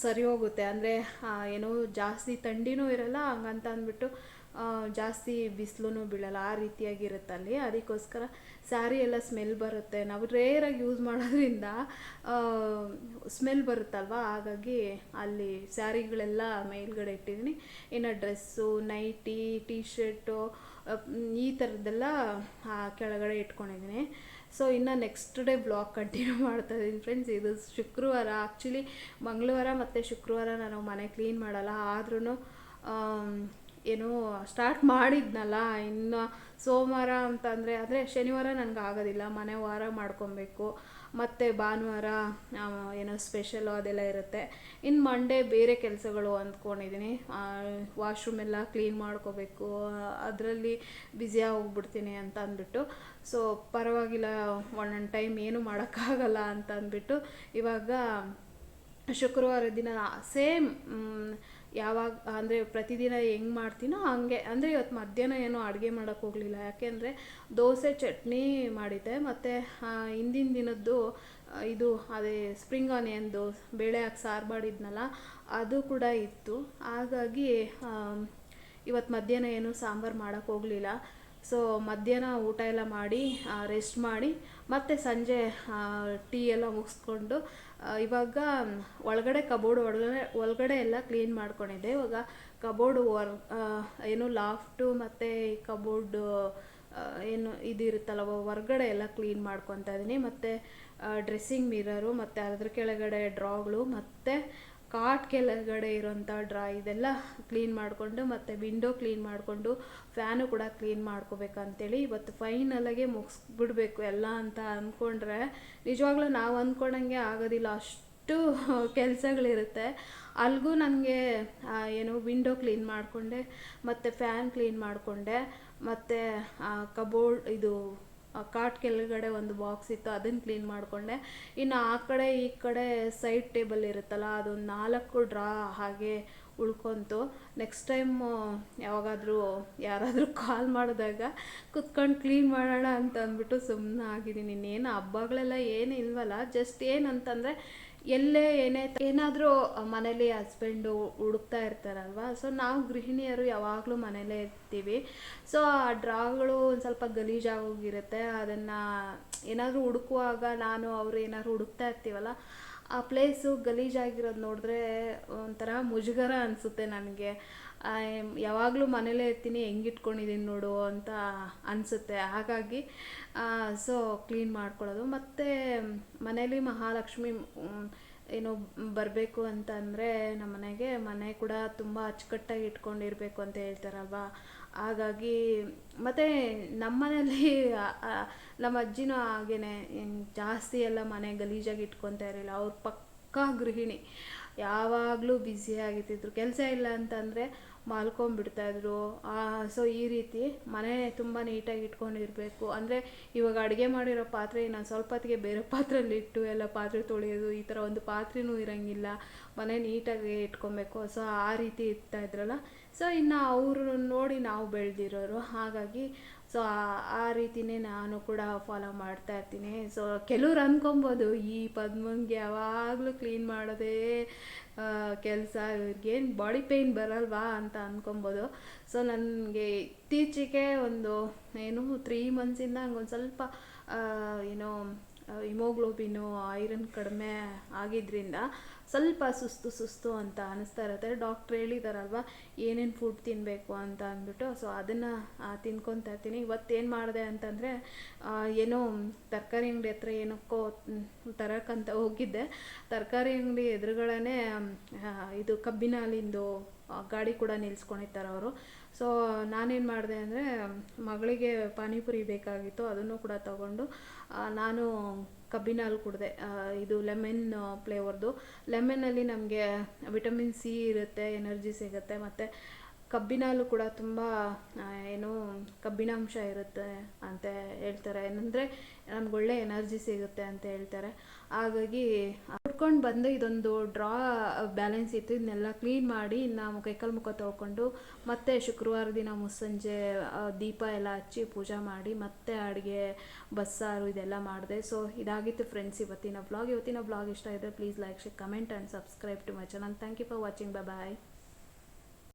S1: ಸರಿ ಹೋಗುತ್ತೆ. ಅಂದರೆ ಏನೋ ಜಾಸ್ತಿ ತಂಡಿನೂ ಇರಲ್ಲ, ಹಂಗಂತ ಅಂದ್ಬಿಟ್ಟು ಜಾಸ್ತಿ ಬಿಸಿಲೂ ಬೀಳಲ್ಲ, ಆ ರೀತಿಯಾಗಿರುತ್ತೆ ಅಲ್ಲಿ ಅದಕ್ಕೋಸ್ಕರ ಸ್ಯಾರಿ ಎಲ್ಲ ಸ್ಮೆಲ್ ಬರುತ್ತೆ. ನಾವು ರೇರಾಗಿ ಯೂಸ್ ಮಾಡೋದ್ರಿಂದ ಸ್ಮೆಲ್ ಬರುತ್ತಲ್ವ? ಹಾಗಾಗಿ ಅಲ್ಲಿ ಸ್ಯಾರಿಗಳೆಲ್ಲ ಮೇಲ್ಗಡೆ ಇಟ್ಟಿದ್ದೀನಿ. ಇನ್ನು ಡ್ರೆಸ್ಸು, ನೈಟಿ ಟೀ ಶರ್ಟು ಈ ಥರದ್ದೆಲ್ಲ ಕೆಳಗಡೆ ಇಟ್ಕೊಂಡಿದ್ದೀನಿ. ಸೊ, ಇನ್ನು ನೆಕ್ಸ್ಟ್ ಡೇ ಬ್ಲಾಗ್ ಕಂಟಿನ್ಯೂ ಮಾಡ್ತಾ ಇದ್ದೀನಿ ಫ್ರೆಂಡ್ಸ್. ಇದು ಶುಕ್ರವಾರ. ಆ್ಯಕ್ಚುಲಿ ಮಂಗಳವಾರ ಮತ್ತು ಶುಕ್ರವಾರ ನಾನು ಮನೆ ಕ್ಲೀನ್ ಮಾಡಲ್ಲ. ಆದ್ರೂ ಏನೋ ಸ್ಟಾರ್ಟ್ ಮಾಡಿದ್ನಲ್ಲ, ಇನ್ನು ಸೋಮವಾರ ಅಂತಂದರೆ ಆದರೆ ಶನಿವಾರ ನನಗೆ ಆಗೋದಿಲ್ಲ, ಮನೆ ವಾರ ಮಾಡ್ಕೊಬೇಕು. ಮತ್ತು ಭಾನುವಾರ ಏನೋ ಸ್ಪೆಷಲು ಅದೆಲ್ಲ ಇರುತ್ತೆ. ಇನ್ನು ಮಂಡೇ ಬೇರೆ ಕೆಲಸಗಳು ಅಂದ್ಕೊಂಡಿದ್ದೀನಿ ವಾಶ್ರೂಮ್ ಎಲ್ಲ ಕ್ಲೀನ್ ಮಾಡ್ಕೋಬೇಕು, ಅದರಲ್ಲಿ ಬ್ಯುಸಿಯಾಗಿ ಅಂತ ಅಂದ್ಬಿಟ್ಟು ಸೊ ಪರವಾಗಿಲ್ಲ, ಒಂದೊಂದು ಟೈಮ್ ಏನು ಮಾಡೋಕ್ಕಾಗಲ್ಲ ಅಂತ ಅಂದ್ಬಿಟ್ಟು ಇವಾಗ ಶುಕ್ರವಾರ ದಿನ ಸೇಮ್ ಯಾವಾಗ, ಅಂದರೆ ಪ್ರತಿದಿನ ಹೆಂಗೆ ಮಾಡ್ತೀನೋ ಹಂಗೆ, ಅಂದರೆ ಇವತ್ತು ಮಧ್ಯಾಹ್ನ ಏನೂ ಅಡುಗೆ ಮಾಡೋಕ್ಕೆ ಹೋಗಲಿಲ್ಲ. ಯಾಕೆಂದರೆ ದೋಸೆ, ಚಟ್ನಿ ಮಾಡಿದ್ದೆ. ಮತ್ತು ಹಿಂದಿನ ದಿನದ್ದು ಇದು, ಅದೇ ಸ್ಪ್ರಿಂಗ್ ಆನಿಯನ್ದು ಬೇಳೆ ಹಾಕಿ ಸಾರು ಮಾಡಿದ್ನಲ್ಲ, ಅದು ಕೂಡ ಇತ್ತು. ಹಾಗಾಗಿ ಇವತ್ತು ಮಧ್ಯಾಹ್ನ ಏನು ಸಾಂಬಾರು ಮಾಡೋಕ್ಕೆ ಹೋಗಲಿಲ್ಲ. ಸೊ ಮಧ್ಯಾಹ್ನ ಊಟ ಎಲ್ಲ ಮಾಡಿ ರೆಸ್ಟ್ ಮಾಡಿ, ಮತ್ತು ಸಂಜೆ ಟೀ ಎಲ್ಲ ಮುಗಿಸ್ಕೊಂಡು ಇವಾಗ ಒಳಗಡೆ ಕಬೋರ್ಡ್ ಒಳಗಡೆ ಒಳಗಡೆ ಎಲ್ಲ ಕ್ಲೀನ್ ಮಾಡ್ಕೊಂಡಿದ್ದೆ. ಇವಾಗ ಕಬೋರ್ಡ್ ವರ್ ಏನು ಲಾಫ್ಟು ಮತ್ತು ಕಬೋರ್ಡ್ ಏನು ಇದಿರುತ್ತಲ್ಲ ಹೊರ್ಗಡೆ ಎಲ್ಲ ಕ್ಲೀನ್ ಮಾಡ್ಕೊತಾ ಇದ್ದೀನಿ ಮತ್ತು ಡ್ರೆಸ್ಸಿಂಗ್ ಮಿರರು ಮತ್ತು ಅದ್ರ ಕೆಳಗಡೆ ಡ್ರಾಗಳು ಮತ್ತು ಕಾಟ್ ಕೆಳಗಡೆ ಇರೋಂಥ ಡ್ರಾ ಇದೆಲ್ಲ ಕ್ಲೀನ್ ಮಾಡಿಕೊಂಡು ಮತ್ತು ವಿಂಡೋ ಕ್ಲೀನ್ ಮಾಡಿಕೊಂಡು ಫ್ಯಾನು ಕೂಡ ಕ್ಲೀನ್ ಮಾಡ್ಕೋಬೇಕಂತೇಳಿ ಇವತ್ತು ಫೈನಲಾಗೆ ಮುಗಿಸ್ಬಿಡ್ಬೇಕು ಎಲ್ಲ ಅಂತ ಅಂದ್ಕೊಂಡ್ರೆ ನಿಜವಾಗ್ಲೂ ನಾವು ಅಂದ್ಕೊಂಡಂಗೆ ಆಗೋದಿಲ್ಲ. ಅಷ್ಟು ಕೆಲಸಗಳಿರುತ್ತೆ. ಅಲ್ಲಿಗೂ ನನಗೆ ಏನು ವಿಂಡೋ ಕ್ಲೀನ್ ಮಾಡಿಕೊಂಡೆ, ಮತ್ತು ಫ್ಯಾನ್ ಕ್ಲೀನ್ ಮಾಡಿಕೊಂಡೆ, ಮತ್ತು ಕಬೋರ್ಡ್ ಇದು ಕಾಟ್ ಕೆಳಗಡೆ ಒಂದು ಬಾಕ್ಸ್ ಇತ್ತು, ಅದನ್ನು ಕ್ಲೀನ್ ಮಾಡಿಕೊಂಡೆ. ಇನ್ನು ಆ ಕಡೆ ಈ ಕಡೆ ಸೈಡ್ ಟೇಬಲ್ ಇರುತ್ತಲ್ಲ ಅದು ನಾಲ್ಕು ಡ್ರಾ ಹಾಗೆ ಉಳ್ಕೊಂತು. ನೆಕ್ಸ್ಟ್ ಟೈಮ್ ಯಾವಾಗಾದರೂ ಯಾರಾದರೂ ಕಾಲ್ ಮಾಡಿದಾಗ ಕುತ್ಕೊಂಡು ಕ್ಲೀನ್ ಮಾಡೋಣ ಅಂತ ಅಂದ್ಬಿಟ್ಟು ಸುಮ್ಮನೆ ಆಗಿದ್ದೀನಿ. ಇನ್ನೇನು ಹಬ್ಬಗಳೆಲ್ಲ ಏನು ಇಲ್ವಲ್ಲ ಜಸ್ಟ್ ಏನಂತಂದರೆ ಎಲ್ಲೇ ಏನೇ ಏನಾದರೂ ಮನೇಲಿ ಹಸ್ಬೆಂಡು ಹುಡುಕ್ತಾ ಇರ್ತಾರಲ್ವ? ಸೊ ನಾವು ಗೃಹಿಣಿಯರು ಯಾವಾಗಲೂ ಮನೇಲೇ ಇರ್ತೀವಿ. ಸೊ ಆ ಡ್ರಾಗಳು ಒಂದು ಸ್ವಲ್ಪ ಗಲೀಜಾಗೋಗಿರುತ್ತೆ. ಅದನ್ನು ಏನಾದರೂ ಹುಡುಕುವಾಗ ನಾನು, ಅವರು ಏನಾದ್ರು ಹುಡುಕ್ತಾ ಇರ್ತೀವಲ್ಲ, ಆ ಪ್ಲೇಸು ಗಲೀಜಾಗಿರೋದು ನೋಡಿದ್ರೆ ಒಂಥರ ಮುಜುಗರ ಅನಿಸುತ್ತೆ ನನಗೆ. ಯಾವಾಗಲೂ ಮನೇಲೇ ಇರ್ತೀನಿ ಹೆಂಗೆ ಇಟ್ಕೊಂಡಿದ್ದೀನಿ ನೋಡು ಅಂತ ಅನಿಸುತ್ತೆ. ಹಾಗಾಗಿ ಸೊ ಕ್ಲೀನ್ ಮಾಡ್ಕೊಳ್ಳೋದು. ಮತ್ತು ಮನೇಲಿ ಮಹಾಲಕ್ಷ್ಮಿ ಏನು ಬರಬೇಕು ಅಂತ ಅಂದರೆ ನಮ್ಮ ಮನೆಗೆ ಮನೆ ಕೂಡ ತುಂಬ ಅಚ್ಚುಕಟ್ಟಾಗಿ ಇಟ್ಕೊಂಡಿರಬೇಕು ಅಂತ ಹೇಳ್ತಾರಲ್ವ? ಹಾಗಾಗಿ, ಮತ್ತು ನಮ್ಮ ಮನೇಲಿ ನಮ್ಮ ಅಜ್ಜಿನೂ ಹಾಗೇ ಜಾಸ್ತಿ ಎಲ್ಲ ಮನೆ ಗಲೀಜಾಗಿ ಇಟ್ಕೊತಾ ಇರಲಿಲ್ಲ. ಅವ್ರು ಪಕ್ಕಾ ಗೃಹಿಣಿ. ಯಾವಾಗಲೂ ಬ್ಯುಸಿಯಾಗಿರ್ತಿದ್ರು ಕೆಲಸ ಇಲ್ಲ ಅಂತಂದರೆ ಮಲ್ಕೊಂಡ್ಬಿಡ್ತಾಯಿದ್ರು ಸೊ ಈ ರೀತಿ ಮನೆ ತುಂಬ ನೀಟಾಗಿ ಇಟ್ಕೊಂಡಿರಬೇಕು. ಅಂದರೆ ಇವಾಗ ಅಡುಗೆ ಮಾಡಿರೋ ಪಾತ್ರೆ ನಾನು ಸ್ವಲ್ಪ ಹೊತ್ತಿಗೆ ಬೇರೆ ಪಾತ್ರೆಯಲ್ಲಿ ಇಟ್ಟು ಎಲ್ಲ ಪಾತ್ರೆ ತೊಳೆಯೋದು, ಈ ಥರ ಒಂದು ಪಾತ್ರೆನೂ ಇರೋಂಗಿಲ್ಲ. ಮನೆ ನೀಟಾಗಿ ಇಟ್ಕೊಬೇಕು. ಸೊ ಆ ರೀತಿ ಇರ್ತಾ ಇದ್ರಲ್ಲ. ಸೊ ಇನ್ನು ಅವ್ರನ್ನ ನೋಡಿ ನಾವು ಬೆಳೆದಿರೋರು. ಹಾಗಾಗಿ ಸೊ ಆ ರೀತಿನೇ ನಾನು ಕೂಡ ಫಾಲೋ ಮಾಡ್ತಾ ಇರ್ತೀನಿ. ಸೊ ಕೆಲವ್ರು ಅಂದ್ಕೊಬೋದು ಈ ಪದ್ಮಂಗೆ ಯಾವಾಗಲೂ ಕ್ಲೀನ್ ಮಾಡೋದೇ ಕೆಲಸ ಇವ್ರಿಗೇನು ಬಾಡಿ ಪೇಯ್ನ್ ಬರಲ್ವಾ ಅಂತ ಅಂದ್ಕೊಬೋದು ಸೊ ನನಗೆ ಇತ್ತೀಚೆಗೆ ಒಂದು, ಏನು ತ್ರೀ ಮಂತ್ಸಿಂದ ಒಂದು ಸ್ವಲ್ಪ ಏನೋ ಹಿಮೋಗ್ಲೋಬಿನು ಐರನ್ ಕಡಿಮೆ ಆಗಿದ್ದರಿಂದ ಸ್ವಲ್ಪ ಸುಸ್ತು ಸುಸ್ತು ಅಂತ ಅನಿಸ್ತಾ ಇರುತ್ತೆ. ಡಾಕ್ಟ್ರ್ ಹೇಳಿದಾರಲ್ವ, ಏನೇನು ಫುಡ್ ತಿನ್ನಬೇಕು ಅಂತ ಅಂದ್ಬಿಟ್ಟು ಸೊ ಅದನ್ನು ತಿನ್ಕೊತಾ ಇರ್ತೀನಿ. ಇವತ್ತೇನು ಮಾಡಿದೆ ಅಂತಂದರೆ ಏನೋ ತರಕಾರಿ ಅಂಗಡಿ ಹತ್ರ ಏನಕ್ಕೋ ತರೋಕ್ಕಂತ ಹೋಗಿದ್ದೆ. ತರಕಾರಿ ಅಂಗಡಿ ಎದುರುಗಡೆ ಇದು ಕಬ್ಬಿನ ಹಾಲಿಂದು ಗಾಡಿ ಕೂಡ ನಿಲ್ಸ್ಕೊಂಡಿರ್ತಾರೆ ಅವರು. ಸೊ ನಾನೇನು ಮಾಡಿದೆ ಅಂದರೆ, ಮಗಳಿಗೆ ಪಾನಿಪುರಿ ಬೇಕಾಗಿತ್ತು, ಅದನ್ನು ಕೂಡ ತಗೊಂಡು ನಾನು ಕಬ್ಬಿನ ಹಾಲು ಕುಡಿದೆ. ಇದು ಲೆಮೆನ್ ಫ್ಲೇವರ್ದು ಲೆಮನಲ್ಲಿ ನಮಗೆ ವಿಟಮಿನ್ ಸಿ ಇರುತ್ತೆ ಎನರ್ಜಿ ಸಿಗುತ್ತೆ ಮತ್ತು ಕಬ್ಬಿನ ಹಾಲು ಕೂಡ ತುಂಬ ಏನು ಕಬ್ಬಿಣಾಂಶ ಇರುತ್ತೆ ಅಂತ ಹೇಳ್ತಾರೆ. ಏನಂದರೆ ನಮ್ಗೆ ಒಳ್ಳೆ ಎನರ್ಜಿ ಸಿಗುತ್ತೆ ಅಂತ ಹೇಳ್ತಾರೆ. ಹಾಗಾಗಿ ಹುಡ್ಕೊಂಡು ಬಂದು ಇದೊಂದು ಡ್ರಾ ಬ್ಯಾಲೆನ್ಸ್ ಇತ್ತು. ಇದನ್ನೆಲ್ಲ ಕ್ಲೀನ್ ಮಾಡಿ ನಾವು ಕೈಕಾಲು ಮುಖ ತೊಳ್ಕೊಂಡು ಮತ್ತೆ ಶುಕ್ರವಾರ ದಿನ ಮುಸ್ಸಂಜೆ ದೀಪ ಎಲ್ಲ ಹಚ್ಚಿ ಪೂಜೆ ಮಾಡಿ ಮತ್ತೆ ಅಡುಗೆ, ಬಸ್ಸಾರು ಇದೆಲ್ಲ ಮಾಡಿದೆ. ಸೊ ಇದಾಗಿತ್ತು ಫ್ರೆಂಡ್ಸ್ ಇವತ್ತಿನ ಬ್ಲಾಗ್ ಇವತ್ತಿನ ಬ್ಲಾಗ್ ಇಷ್ಟ ಇದ್ದರೆ please like share comment and subscribe to my channel thank you for watching bye bye